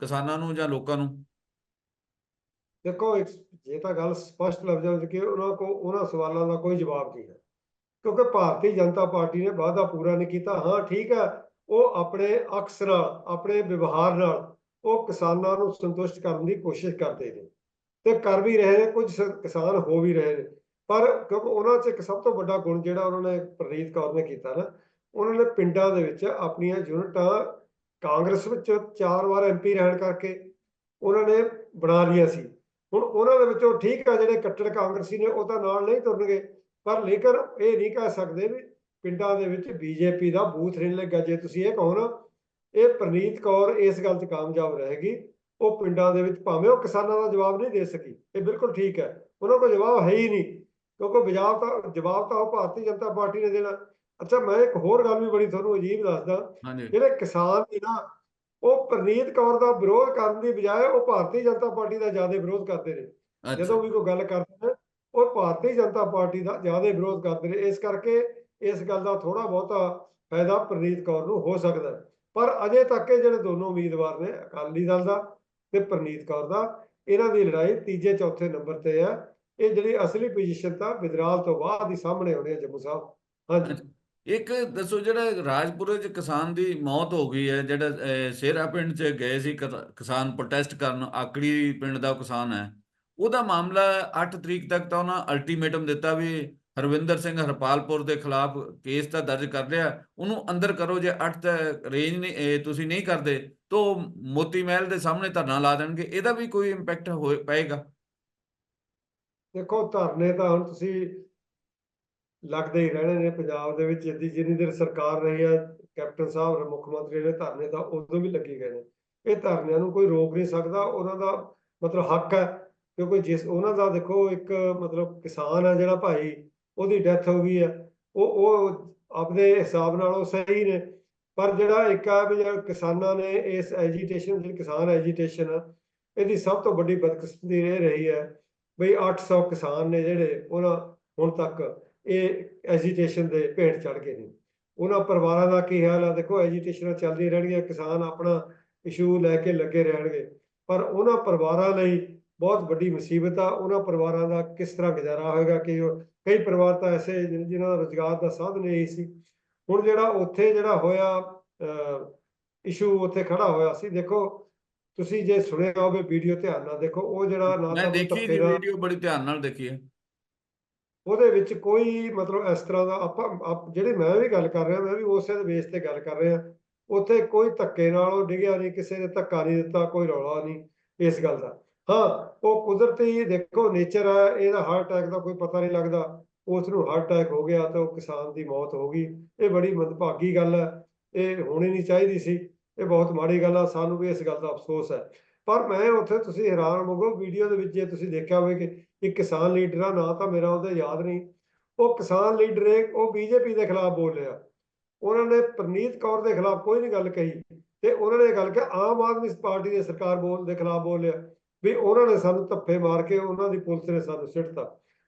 ਕਿਸਾਨਾਂ ਨੂੰ ਜਾਂ ਲੋਕਾਂ ਨੂੰ? ਦੇਖੋ ਇਹ ਤਾਂ ਗੱਲ ਸਪਸ਼ਟ ਲਫ਼ਜ਼ਾਂ ਵਿੱਚ ਕਿ ਉਹਨਾਂ ਕੋ, ਉਹਨਾਂ ਸਵਾਲਾਂ ਦਾ ਕੋਈ ਜਵਾਬ ਨਹੀਂ ਹੈ। ਕਿਉਂਕਿ ਭਾਰਤੀ ਜਨਤਾ ਪਾਰਟੀ ਨੇ ਵਾਅਦਾ ਪੂਰਾ ਨਹੀਂ ਕੀਤਾ। ਹਾਂ, ਠੀਕ ਹੈ, ਉਹ ਆਪਣੇ ਅਕਸ ਆਪਣੇ ਵਿਵਹਾਰ ਨਾਲ ਉਹ ਕਿਸਾਨਾਂ ਨੂੰ ਸੰਤੁਸ਼ਟ ਕਰਨ ਦੀ ਕੋਸ਼ਿਸ਼ ਕਰਦੇ ਨੇ ਤੇ ਕਰ ਵੀ ਰਹੇ ਨੇ, ਕੁਝ ਕਿਸਾਨ ਹੋ ਵੀ ਰਹੇ ਨੇ। ਪਰ ਕਿਉਂਕਿ ਉਹਨਾਂ 'ਚ ਇੱਕ ਸਭ ਤੋਂ ਵੱਡਾ ਗੁਣ ਜਿਹੜਾ ਉਹਨਾਂ ਨੇ ਪ੍ਰਨੀਤ ਕੌਰ ਨੇ ਕੀਤਾ ਨਾ, ਉਹਨਾਂ ਨੇ ਪਿੰਡਾਂ ਦੇ ਵਿੱਚ ਆਪਣੀਆਂ ਯੂਨਿਟਾਂ ਕਾਂਗਰਸ ਵਿੱਚ ਚਾਰ ਵਾਰ ਐਮਪੀ ਰਹਿਣ ਕਰਕੇ ਉਹਨਾਂ ਨੇ ਬਣਾ ਲਈਆਂ ਸੀ। ਹੁਣ ਉਹਨਾਂ ਦੇ ਵਿੱਚੋਂ ਠੀਕ ਆ ਜਿਹੜੇ ਕੱਟੜ ਕਾਂਗਰਸੀ ਨੇ, ਉਹ ਤਾਂ ਨਾਲ ਨਹੀਂ ਤੁਰਨਗੇ। ਪਰ ਲੇਕਿਨ ਇਹ ਨਹੀਂ ਕਹਿ ਸਕਦੇ ਵੀ ਪਿੰਡਾਂ ਦੇ ਵਿੱਚ ਬੀਜੇਪੀ ਦਾ ਬੂਥ ਨਹੀਂ ਲੱਗਾ ਜੇ ਤੁਸੀਂ ਇਹ ਕਹੋ ਨਾ ਇਹ ਪ੍ਰਨੀਤ ਕੌਰ ਇਸ ਗੱਲ 'ਚ ਕਾਮਯਾਬ ਰਹੇਗੀ। ਉਹ ਪਿੰਡਾਂ ਦੇ ਵਿੱਚ ਭਾਵੇਂ ਉਹ ਕਿਸਾਨਾਂ ਦਾ ਜਵਾਬ ਨਹੀਂ ਦੇ ਸਕੀ ਇਹ ਬਿਲਕੁਲ ਠੀਕ ਹੈ। ਉਹਨਾਂ ਕੋਲ ਜਵਾਬ ਹੈ ਹੀ ਨਹੀਂ ਕਿਉਂਕਿ ਜਵਾਬ ਤਾਂ ਜਵਾਬ ਤਾਂ ਉਹ ਭਾਰਤੀ ਜਨਤਾ ਪਾਰਟੀ ਨੇ ਦੇਣਾ। ਅੱਛਾ ਮੈਂ ਇੱਕ ਹੋਰ ਗੱਲ ਵੀ ਬੜੀ ਤੁਹਾਨੂੰ ਅਜੀਬ ਦੱਸਦਾ। ਜਿਹੜੇ ਕਿਸਾਨ ਨੇ ਨਾ ਉਹ ਪ੍ਰਨੀਤ ਕੌਰ ਦਾ ਵਿਰੋਧ ਕਰਨ ਦੀ ਬਜਾਏ ਉਹ ਭਾਰਤੀ ਜਨਤਾ ਪਾਰਟੀ ਦਾ ਜ਼ਿਆਦਾ ਵਿਰੋਧ ਕਰਦੇ ਨੇ। ਜਦੋਂ ਵੀ ਕੋਈ ਗੱਲ ਕਰਦੇ ਨੇ ਉਹ ਭਾਰਤੀ ਜਨਤਾ ਪਾਰਟੀ ਦਾ ਜ਼ਿਆਦਾ ਵਿਰੋਧ ਕਰਦੇ ਨੇ। ਇਸ ਕਰਕੇ ਇਸ ਗੱਲ ਦਾ ਥੋੜਾ ਬਹੁਤਾ ਫਾਇਦਾ ਪ੍ਰਨੀਤ ਕੌਰ ਨੂੰ ਹੋ ਸਕਦਾ। ਹੈ। ਪਰ ਅਜੇ ਤੱਕ ਇਹ ਜਿਹੜੇ ਦੋਨੋਂ ਉਮੀਦਵਾਰ ਨੇ, ਅਕਾਲੀ ਦਲ ਦਾ ਤੇ ਪ੍ਰਨੀਤ ਕੌਰ ਦਾ, ਇਹਨਾਂ ਦੀ ਲੜਾਈ ਤੀਜੇ ਚੌਥੇ ਨੰਬਰ ਤੇ ਹੈ ਇਹ ਜਿਹੜੀ ਅਸਲੀ ਪੋਜੀਸ਼ਨ ਤਾਂ ਵਿਦਰਾਲ ਤੋਂ ਬਾਅਦ ਹੀ ਸਾਹਮਣੇ ਆਉਣੀ ਹੈ, ਜੰਮੂ ਸਾਹਿਬ। ਹਾਂਜੀ। ਇੱਕ ਦੱਸੋ, ਜਿਹੜਾ ਰਾਜਪੁਰੇ ਚ ਕਿਸਾਨ ਦੀ ਮੌਤ ਹੋ ਗਈ ਹੈ, ਜਿਹੜਾ ਸੇਰਾ ਪਿੰਡ ਚ ਗਏ ਸੀ ਕਿਸਾ- ਕਿਸਾਨ ਪ੍ਰੋਟੈਸਟ ਕਰਨ, ਆਕੜੀ ਪਿੰਡ ਦਾ ਕਿਸਾਨ ਹੈ, ਉਹਦਾ ਮਾਮਲਾ 8 ਤਰੀਕ ਤੱਕ ਤਾਂ ਉਹਨਾਂ ਅਲਟੀਮੇਟਮ ਦਿੱਤਾ ਵੀ ਹਰਵਿੰਦਰ ਸਿੰਘ ਹਰਪਾਲਪੁਰ ਦੇ ਖਿਲਾਫ ਕੇਸ ਤਾਂ ਦਰਜ ਕਰ ਲਿਆ। ਉਹਨੂੰ ਅੰਦਰ ਕਰੋ, ਜੇ 8 ਤੱਕ ਰੇਂਜ ਨਹੀਂ ਤੁਸੀਂ ਨਹੀਂ ਕਰਦੇ, ਤਾਂ ਮੋਤੀ ਮਹਿਲ ਦੇ ਸਾਹਮਣੇ ਧਰਨਾ ਲਾ ਦੇਣਗੇ। ਇਹਦਾ ਵੀ ਕੋਈ ਇੰਪੈਕਟ ਪਏਗਾ? ਦੇਖੋ, ਧਰਨੇ ਤਾਂ ਹੁਣ ਤੁਸੀਂ ਲੱਗਦੇ ਹੀ ਰਹਿਣੇ ਨੇ ਪੰਜਾਬ ਦੇ ਵਿੱਚ। ਜਿੰਨੀ ਜਿੰਨੀ ਦੇਰ ਸਰਕਾਰ ਰਹੀ ਹੈ, ਕੈਪਟਨ ਸਾਹਿਬ ਮੁੱਖ ਮੰਤਰੀ ਨੇ ਧਰਨੇ ਤਾਂ ਉਦੋਂ ਵੀ ਲੱਗੇ ਗਏ ਨੇ। ਇਹ ਧਰਨਿਆਂ ਨੂੰ ਕੋਈ ਰੋਕ ਨਹੀਂ ਸਕਦਾ। ਉਹਨਾਂ ਦਾ ਮਤਲਬ ਹੱਕ ਹੈ, ਕਿਉਂਕਿ ਜਿਸ, ਉਹਨਾਂ ਦਾ ਦੇਖੋ, ਇੱਕ ਮਤਲਬ ਕਿਸਾਨ ਹੈ ਜਿਹੜਾ ਭਾਈ ਉਹਦੀ ਡੈਥ ਹੋ ਗਈ ਹੈ ਉਹ ਉਹ ਆਪਦੇ ਹਿਸਾਬ ਨਾਲ ਉਹ ਸਹੀ ਨੇ। ਪਰ ਜਿਹੜਾ ਇੱਕ ਆ ਵੀ ਜਿਹੜਾ ਕਿਸਾਨਾਂ ਨੇ ਇਸ ਐਜੀਟੇਸ਼ਨ ਜਿਹੜੀ ਕਿਸਾਨ ਐਜੀਟੇਸ਼ਨ ਆ, ਇਹਦੀ ਸਭ ਤੋਂ ਵੱਡੀ ਬਦਕਿਸਮਤੀ ਇਹ ਰਹੀ ਹੈ ਬਈ 800 ਕਿਸਾਨ ਨੇ ਜਿਹੜੇ ਉਹਨਾਂ ਹੁਣ ਤੱਕ ਇਹ ਐਜੀਟੇਸ਼ਨ ਦੇ ਭੇਟ ਚੜ ਗਏ ਨੇ। ਉਹਨਾਂ ਪਰਿਵਾਰਾਂ ਦਾ ਕੀ ਹਾਲ ਆ? ਦੇਖੋ ਐਜੀਟੇਸ਼ਨਾਂ ਚੱਲਦੀਆਂ ਰਹਿਣਗੀਆਂ, ਕਿਸਾਨ ਆਪਣਾ ਇਸ਼ੂ ਲੈ ਕੇ ਲੱਗੇ ਰਹਿਣਗੇ। ਪਰ ਉਹਨਾਂ ਪਰਿਵਾਰਾਂ ਲਈ ਬਹੁਤ ਵੱਡੀ ਮੁਸੀਬਤ ਆ ਉਹਨਾਂ ਪਰਿਵਾਰਾਂ ਦਾ ਕਿਸ ਤਰ੍ਹਾਂ ਗੁਜ਼ਾਰਾ ਹੋਏਗਾ ਕਿ ਕਈ ਪਰਿਵਾਰ ਤਾਂ ਐਸੇ ਜਿਨ- ਜਿਨ੍ਹਾਂ ਦਾ ਰੁਜ਼ਗਾਰ ਦਾ ਸਾਧਨ ਇਹੀ ਸੀ। ਹੁਣ ਜਿਹੜਾ ਉੱਥੇ ਜਿਹੜਾ ਹੋਇਆ ਇਸ਼ੂ ਉੱਥੇ ਖੜਾ ਹੋਇਆ ਸੀ ਦੇਖੋ ਤੁਸੀਂ ਜੇ ਸੁਣਿਆ ਹੋਵੇ ਵੀਡੀਓ ਧਿਆਨ ਨਾਲ ਦੇਖੋ ਉਹ ਜਿਹੜਾ ਨਾ ਤਾਂ ਦੇਖੀ ਜੀ ਵੀਡੀਓ ਬੜੀ ਧਿਆਨ ਨਾਲ ਦੇਖੀ ਹੈ। ਉਹਦੇ ਵਿੱਚ ਕੋਈ ਮਤਲਬ ਇਸ ਤਰ੍ਹਾਂ ਦਾ ਆਪਾਂ ਆਪ- ਜਿਹੜੀ ਮੈਂ ਵੀ ਗੱਲ ਕਰ ਰਿਹਾ ਮੈਂ ਵੀ ਉਸੇ ਦੇ ਬੇਸ ਤੇ ਗੱਲ ਕਰ ਰਿਹਾ। ਉੱਥੇ ਕੋਈ ਧੱਕੇ ਨਾਲ ਉਹ ਡਿੱਗਿਆ ਨਹੀਂ ਕਿਸੇ ਨੇ ਧੱਕਾ ਨਹੀਂ ਦਿੱਤਾ ਕੋਈ ਰੌਲਾ ਨਹੀਂ ਇਸ ਗੱਲ ਦਾ। ਹਾਂ, ਉਹ ਕੁਦਰਤੀ ਦੇਖੋ ਨੇਚਰ ਹੈ ਇਹਦਾ ਹਾਰਟ ਅਟੈਕ ਦਾ ਕੋਈ ਪਤਾ ਨਹੀਂ ਲੱਗਦਾ। ਉਸ ਨੂੰ ਹਾਰਟ ਅਟੈਕ ਹੋ ਗਿਆ ਤਾਂ ਉਹ ਕਿਸਾਨ ਦੀ ਮੌਤ ਹੋ ਗਈ। ਇਹ ਬੜੀ ਮੰਦਭਾਗੀ ਗੱਲ ਹੈ ਇਹ ਹੋਣੀ ਨਹੀਂ ਚਾਹੀਦੀ ਸੀ। ਇਹ ਬਹੁਤ ਮਾੜੀ ਗੱਲ ਆ। ਸਾਨੂੰ ਵੀ ਇਸ ਗੱਲ ਦਾ ਅਫਸੋਸ ਹੈ। ਪਰ ਮੈਂ ਉੱਥੇ ਤੁਸੀਂ ਹੈਰਾਨ ਹੋਵੋਗੇ, ਵੀਡੀਓ ਦੇ ਵਿੱਚ ਜੇ ਤੁਸੀਂ ਦੇਖਿਆ ਹੋਵੇ ਕਿ ਇੱਕ ਕਿਸਾਨ ਲੀਡਰ ਆ, ਨਾ ਤਾਂ ਮੇਰਾ ਉਹਦਾ ਯਾਦ ਨਹੀਂ। ਉਹ ਕਿਸਾਨ ਲੀਡਰ ਹੈ ਉਹ ਬੀਜੇਪੀ ਦੇ ਖਿਲਾਫ ਬੋਲਿਆ ਉਹਨਾਂ ਨੇ ਪ੍ਰਨੀਤ ਕੌਰ ਦੇ ਖਿਲਾਫ ਕੋਈ ਨਹੀਂ ਗੱਲ ਕਹੀ। ਤੇ ਉਹਨਾਂ ਨੇ ਇਹ ਗੱਲ ਕਿ ਆਮ ਆਦਮੀ ਪਾਰਟੀ ਦੀ ਸਰਕਾਰ ਬੋਲ, ਦੇ ਖਿਲਾਫ ਬੋਲਿਆ ਵੀ ਉਹਨਾਂ ਨੇ ਸਾਨੂੰ ਧੱਫੇ ਮਾਰ ਕੇ ਉਹਨਾਂ ਦੀ ਪੁਲਿਸ ਨੇ ਸਾਨੂੰ ਸਿੱਟਤਾ।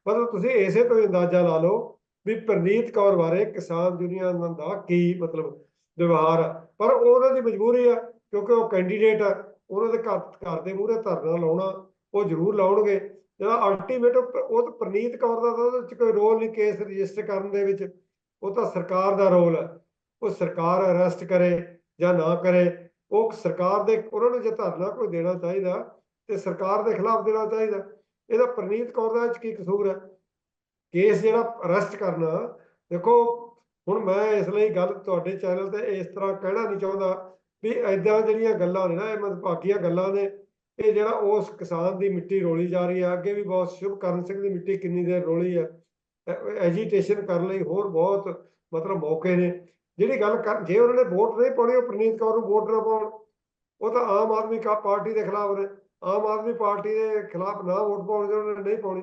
ਮਤਲਬ ਤੁਸੀਂ ਇਸੇ ਤੋਂ ਹੀ ਅੰਦਾਜ਼ਾ ਲਾ ਲਓ ਵੀ ਪ੍ਰਨੀਤ ਕੌਰ ਬਾਰੇ ਕਿਸਾਨ ਯੂਨੀਅਨ ਦਾ ਕੀ ਮਤਲਬ ਵਿਵਹਾਰ ਆ। ਪਰ ਉਹਨਾਂ ਦੀ ਮਜਬੂਰੀ ਆ, ਕਿਉਂਕਿ ਉਹ ਕੈਂਡੀਡੇਟ ਆ, ਉਹਨਾਂ ਦੇ ਘਰ ਘਰ ਦੇ ਮੂਹਰੇ ਧਰਨਾ ਲਾਉਣਾ, ਉਹ ਜ਼ਰੂਰ ਲਾਉਣਗੇ। ਜਿਹੜਾ ਅਲਟੀਮੇਟ ਉਹ ਤਾਂ ਪ੍ਰਨੀਤ ਕੌਰ ਦਾ ਤਾਂ ਉਹਦੇ ਵਿੱਚ ਕੋਈ ਰੋਲ ਨਹੀਂ ਕੇਸ ਰਜਿਸਟਰ ਕਰਨ ਦੇ ਵਿੱਚ। ਉਹ ਤਾਂ ਸਰਕਾਰ ਦਾ ਰੋਲ ਹੈ ਉਹ ਸਰਕਾਰ ਅਰੈਸਟ ਕਰੇ ਜਾਂ ਨਾ ਕਰੇ, ਉਹ ਸਰਕਾਰ ਦੇ, ਉਹਨਾਂ ਨੂੰ ਜੇ ਧਰਨਾ ਕੋਈ ਦੇਣਾ ਚਾਹੀਦਾ ਤੇ ਸਰਕਾਰ ਦੇ ਖਿਲਾਫ ਦੇਣਾ ਚਾਹੀਦਾ। ਇਹਦਾ ਪ੍ਰਨੀਤ ਕੌਰ ਦਾ ਕੀ ਕਸੂਰ ਹੈ? ਕੇਸ ਜਿਹੜਾ ਅਰੈਸਟ ਕਰਨਾ, ਦੇਖੋ, ਹੁਣ ਮੈਂ ਇਸ ਲਈ ਗੱਲ ਤੁਹਾਡੇ ਚੈਨਲ ਤੇ ਇਸ ਤਰ੍ਹਾਂ ਕਹਿਣਾ ਨਹੀਂ ਚਾਹੁੰਦਾ ਵੀ ਐਦਾਂ ਜਿਹੜੀਆਂ ਗੱਲਾਂ ਨੇ ਨਾ, ਇਹ ਮਦਭਾਗੀਆਂ ਗੱਲਾਂ ਨੇ, ਇਹ ਜਿਹੜਾ ਉਸ ਕਿਸਾਨ ਦੀ ਮਿੱਟੀ ਰੋਲੀ ਜਾ ਰਹੀ ਹੈ, ਅੱਗੇ ਵੀ ਬਹੁਤ ਸ਼ੁਭਕਰਨ ਸਿੰਘ ਦੀ ਮਿੱਟੀ ਕਿੰਨੀ ਦੇਰ ਰੋਲੀ ਹੈ ਐਜੀਟੇਸ਼ਨ ਕਰਨ ਲਈ ਹੋਰ ਬਹੁਤ ਮਤਲਬ ਮੌਕੇ ਨੇ। ਜਿਹੜੀ ਗੱਲ ਕਰ, ਜੇ ਉਹਨਾਂ ਨੇ ਵੋਟ ਨਹੀਂ ਪਾਉਣੀ, ਉਹ ਪ੍ਰਨੀਤ ਕੌਰ ਨੂੰ ਵੋਟ ਨਾ ਪਾਉਣ, ਉਹ ਤਾਂ ਆਮ ਆਦਮੀ ਕਾ ਪਾਰਟੀ ਦੇ ਖਿਲਾਫ ਨੇ। ਆਮ ਆਦਮੀ ਪਾਰਟੀ ਦੇ ਖਿਲਾਫ ਨਾ ਵੋਟ ਪਾਉਣ ਉਹਨਾਂ ਨੇ ਨਹੀਂ ਪਾਉਣੀ।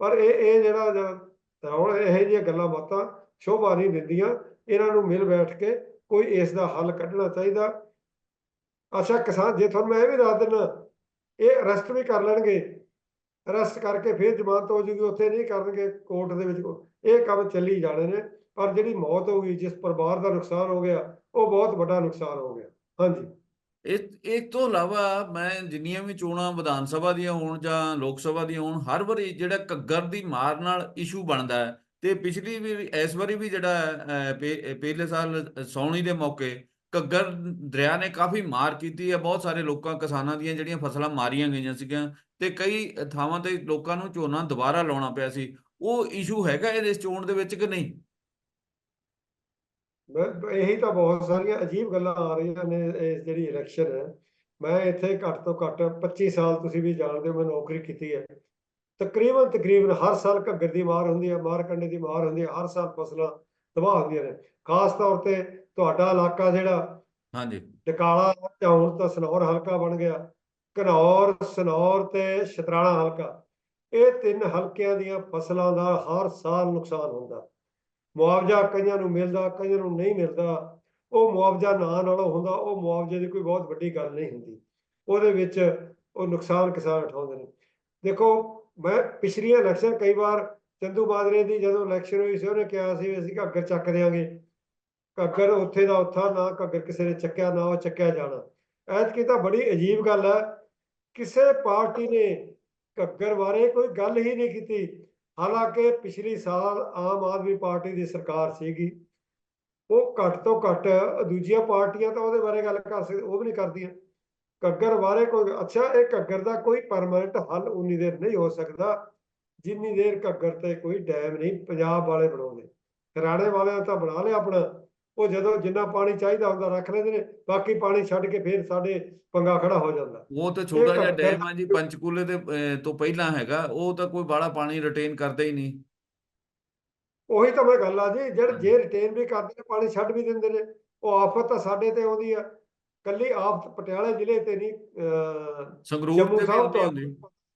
ਪਰ ਇਹ ਇਹ ਜਿਹੜਾ ਹੁਣ ਇਹੋ ਜਿਹੀਆਂ ਗੱਲਾਂ ਬਾਤਾਂ ਸ਼ੋਭਾ ਨਹੀਂ ਦਿੰਦੀਆਂ। ਇਹਨਾਂ ਨੂੰ ਮਿਲ ਬੈਠ ਕੇ ਕੋਈ ਇਸ ਦਾ ਹੱਲ ਕੱਢਣਾ ਚਾਹੀਦਾ। ਅੱਛਾ, ਕਿਸਾਨ, ਜੇ ਤੁਹਾਨੂੰ ਮੈਂ ਇਹ ਵੀ ਦੱਸ ਦਿੰਦਾ ਇਹ ਅਰੈਸਟ ਵੀ ਕਰ ਲੈਣਗੇ। ਅਰੈਸਟ ਕਰਕੇ ਫਿਰ ਜ਼ਮਾਨਤ ਹੋ ਜੂਗੀ, ਉੱਥੇ ਨਹੀਂ ਕਰਨਗੇ ਕੋਰਟ ਦੇ ਵਿੱਚ ਇਹ ਕੰਮ ਚੱਲੀ ਜਾਣੇ ਨੇ, ਪਰ ਜਿਹੜੀ ਮੌਤ ਹੋ ਗਈ, ਜਿਸ ਪਰਿਵਾਰ ਦਾ ਨੁਕਸਾਨ ਹੋ ਗਿਆ, ਉਹ ਬਹੁਤ ਵੱਡਾ ਨੁਕਸਾਨ ਹੋ ਗਿਆ। ਹਾਂਜੀ। ਇਹ ਇਹ ਤੋਂ ਇਲਾਵਾ ਮੈਂ ਜਿੰਨੀਆਂ ਵੀ ਚੋਣਾਂ ਵਿਧਾਨ ਸਭਾ ਦੀਆਂ ਹੋਣ ਜਾਂ ਲੋਕ ਸਭਾ ਦੀਆਂ ਹੋਣ ਹਰ ਵਾਰੀ ਜਿਹੜਾ ਘੱਗਰ ਦੀ ਮਾਰ ਨਾਲ ਇਸ਼ੂ ਬਣਦਾ ਹੈ। ਤੇ ਪਿਛਲੀ ਵੀ ਇਸ ਵਾਰੀ ਵੀ ਜਿਹੜਾ ਅਹ, ਪੇ- ਪਹਿਲੇ ਸਾਲ ਸੌਣੀ ਦੇ ਮੌਕੇ ਘੱਗਰ ਦਰਿਆ ਨੇ ਕਾਫੀ ਮਾਰ ਕੀਤੀ ਹੈ। ਬਹੁਤ ਸਾਰੇ ਲੋਕਾਂ ਕਿਸਾਨਾਂ ਦੀਆਂ ਜਿਹੜੀਆਂ ਫਸਲਾਂ ਮਾਰੀਆਂ ਗਈਆਂ ਸੀਗੀਆਂ ਤੇ ਕਈ ਥਾਵਾਂ ਤੇ ਲੋਕਾਂ ਨੂੰ ਝੋਨਾ ਦੁਬਾਰਾ ਲਾਉਣਾ ਪਿਆ ਸੀ। ਉਹ ਇਸ਼ੂ ਹੈਗਾ ਇਸ ਚੋਣ ਦੇ ਵਿੱਚ ਕਿ ਨਹੀਂ? ਇਹੀ ਤਾਂ ਬਹੁਤ ਸਾਰੀਆਂ ਅਜੀਬ ਗੱਲਾਂ ਆ ਰਹੀਆਂ ਨੇ ਇਹ ਜਿਹੜੀ ਇਲੈਕਸ਼ਨ ਹੈ। ਮੈਂ ਇੱਥੇ ਘੱਟ ਤੋਂ ਘੱਟ 25 ਸਾਲ ਤੁਸੀਂ ਵੀ ਜਾਣਦੇ ਹੋ ਮੈਂ ਨੌਕਰੀ ਕੀਤੀ ਹੈ। ਤਕਰੀਬਨ ਤਕਰੀਬਨ ਹਰ ਸਾਲ ਘੱਗਰ ਦੀ ਮਾਰ ਹੁੰਦੀ ਹੈ ਮਾਰ ਕੰਡੇ ਦੀ ਮਾਰ ਹੁੰਦੀ ਹੈ ਹਰ ਸਾਲ ਫਸਲਾਂ ਤਬਾਹ ਹੁੰਦੀਆਂ ਨੇ। ਖਾਸ ਤੌਰ ਤੇ ਤੁਹਾਡਾ ਇਲਾਕਾ ਜਿਹੜਾ ਹਾਂਜੀ। ਟਿਕਾਲਾ ਹੁਣ ਤਾਂ ਸਨੌਰ ਹਲਕਾ ਬਣ ਗਿਆ ਘਨੌਰ ਸਨੌਰ ਤੇ ਸ਼ਤਰਾਣਾ ਹਲਕਾ। ਇਹ ਤਿੰਨ ਹਲਕਿਆਂ ਦੀਆਂ ਫਸਲਾਂ ਦਾ ਹਰ ਸਾਲ ਨੁਕਸਾਨ ਹੁੰਦਾ। ਮੁਆਵਜ਼ਾ ਕਈਆਂ ਨੂੰ ਮਿਲਦਾ, ਕਈਆਂ ਨੂੰ ਨਹੀਂ ਮਿਲਦਾ। ਉਹ ਮੁਆਵਜ਼ਾ ਨਾ ਨਾਲੋਂ ਹੁੰਦਾ, ਉਹ ਮੁਆਵਜ਼ੇ ਦੀ ਕੋਈ ਬਹੁਤ ਵੱਡੀ ਗੱਲ ਨਹੀਂ ਹੁੰਦੀ। ਉਹਦੇ ਵਿੱਚ ਉਹ ਨੁਕਸਾਨ ਕਿਸਾਨ ਉਠਾਉਂਦੇ ਨੇ। ਦੇਖੋ, ਮੈਂ ਪਿਛਲੀਆਂ ਇਲੈਕਸ਼ਨ ਕਈ ਵਾਰ ਚੰਦੂ ਮਾਜਰੇ ਦੀ ਜਦੋਂ ਇਲੈਕਸ਼ਨ ਹੋਈ ਸੀ, ਉਹਨੇ ਕਿਹਾ ਸੀ ਵੀ ਅਸੀਂ ਘੱਗਰ ਚੱਕ ਦਿਆਂਗੇ। ਘੱਗਰ ਉੱਥੇ ਦਾ ਉੱਥਾ, ਨਾ ਘੱਗਰ ਕਿਸੇ ਨੇ ਚੱਕਿਆ, ਨਾ ਉਹ ਚੱਕਿਆ ਜਾਣਾ। ਐਤਕੀ ਤਾਂ ਬੜੀ ਅਜੀਬ ਗੱਲ ਹੈ। ਕਿਸੇ ਪਾਰਟੀ ਨੇ ਘੱਗਰ ਬਾਰੇ ਕੋਈ ਗੱਲ ਹੀ ਨਹੀਂ ਕੀਤੀ। ਹਾਲਾਂਕਿ ਪਿਛਲੀ ਸਾਲ ਆਮ ਆਦਮੀ ਪਾਰਟੀ ਦੀ ਸਰਕਾਰ ਸੀਗੀ, ਉਹ ਘੱਟ ਤੋਂ ਘੱਟ ਦੂਜੀਆਂ ਪਾਰਟੀਆਂ ਤਾਂ ਉਹਦੇ ਬਾਰੇ ਗੱਲ ਕਰ ਸਕਦੇ, ਉਹ ਵੀ ਨਹੀਂ ਕਰਦੀਆਂ। ਘੱਗਰ ਬਾਰੇ ਕੋਈ, ਅੱਛਾ, ਇਹ ਘੱਗਰ ਦਾ ਕੋਈ ਪਰਮਾਨੈਂਟ ਹੱਲ ਉਨੀ ਦੇਰ ਨਹੀਂ ਹੋ ਸਕਦਾ, ਜਿੰਨੀ ਦੇਰ ਘੱਗਰ ਤੇ ਕੋਈ ਡੈਮ ਨਹੀਂ, ਪੰਜਾਬ ਵਾਲੇ ਬਣਾਉਂਦੇ। ਹਰਿਆਣੇ ਵਾਲਿਆਂ ਤਾਂ ਬਣਾ ਲਿਆ ਆਪਣਾ। ਉਹ ਜਦੋਂ ਜਿੰਨਾ ਪਾਣੀ ਚਾਹੀਦਾ ਹੁੰਦਾ ਰੱਖ ਲੈਂਦੇ ਨੇ ਬਾਕੀ ਪਾਣੀ ਛੱਡ ਕੇ ਫਿਰ ਸਾਡੇ ਪੰਗਾ ਖੜਾ ਹੋ ਜਾਂਦਾ। ਉਹ ਤਾਂ ਛੋਟਾ ਜਿਹਾ ਡੈਮ ਆ ਜੀ ਪੰਚਕੂਲੇ ਦੇ ਤੋਂ ਪਹਿਲਾਂ ਹੈਗਾ ਉਹ ਤਾਂ ਕੋਈ ਬਾਹਲਾ ਪਾਣੀ ਰਿਟੇਨ ਕਰਦਾ ਹੀ ਨਹੀਂ। ਉਹੀ ਤਾਂ ਮੈਂ ਗੱਲ ਆ ਜੀ ਜਿਹੜੇ। ਜੇ ਰਿਟੇਨ ਵੀ ਕਰਦੇ ਨੇ ਪਾਣੀ ਛੱਡ ਵੀ ਦਿੰਦੇ ਨੇ ਉਹ ਆਫਤ ਤਾਂ ਸਾਡੇ ਤੇ ਆਉਂਦੀ ਆ। ਕੱਲੀ ਆਫਤ ਪਟਿਆਲਾ ਜ਼ਿਲ੍ਹੇ ਤੇ ਨਹੀਂ ਸੰਗਰੂਰ ਤੇ ਵੀ ਆਉਂਦੀ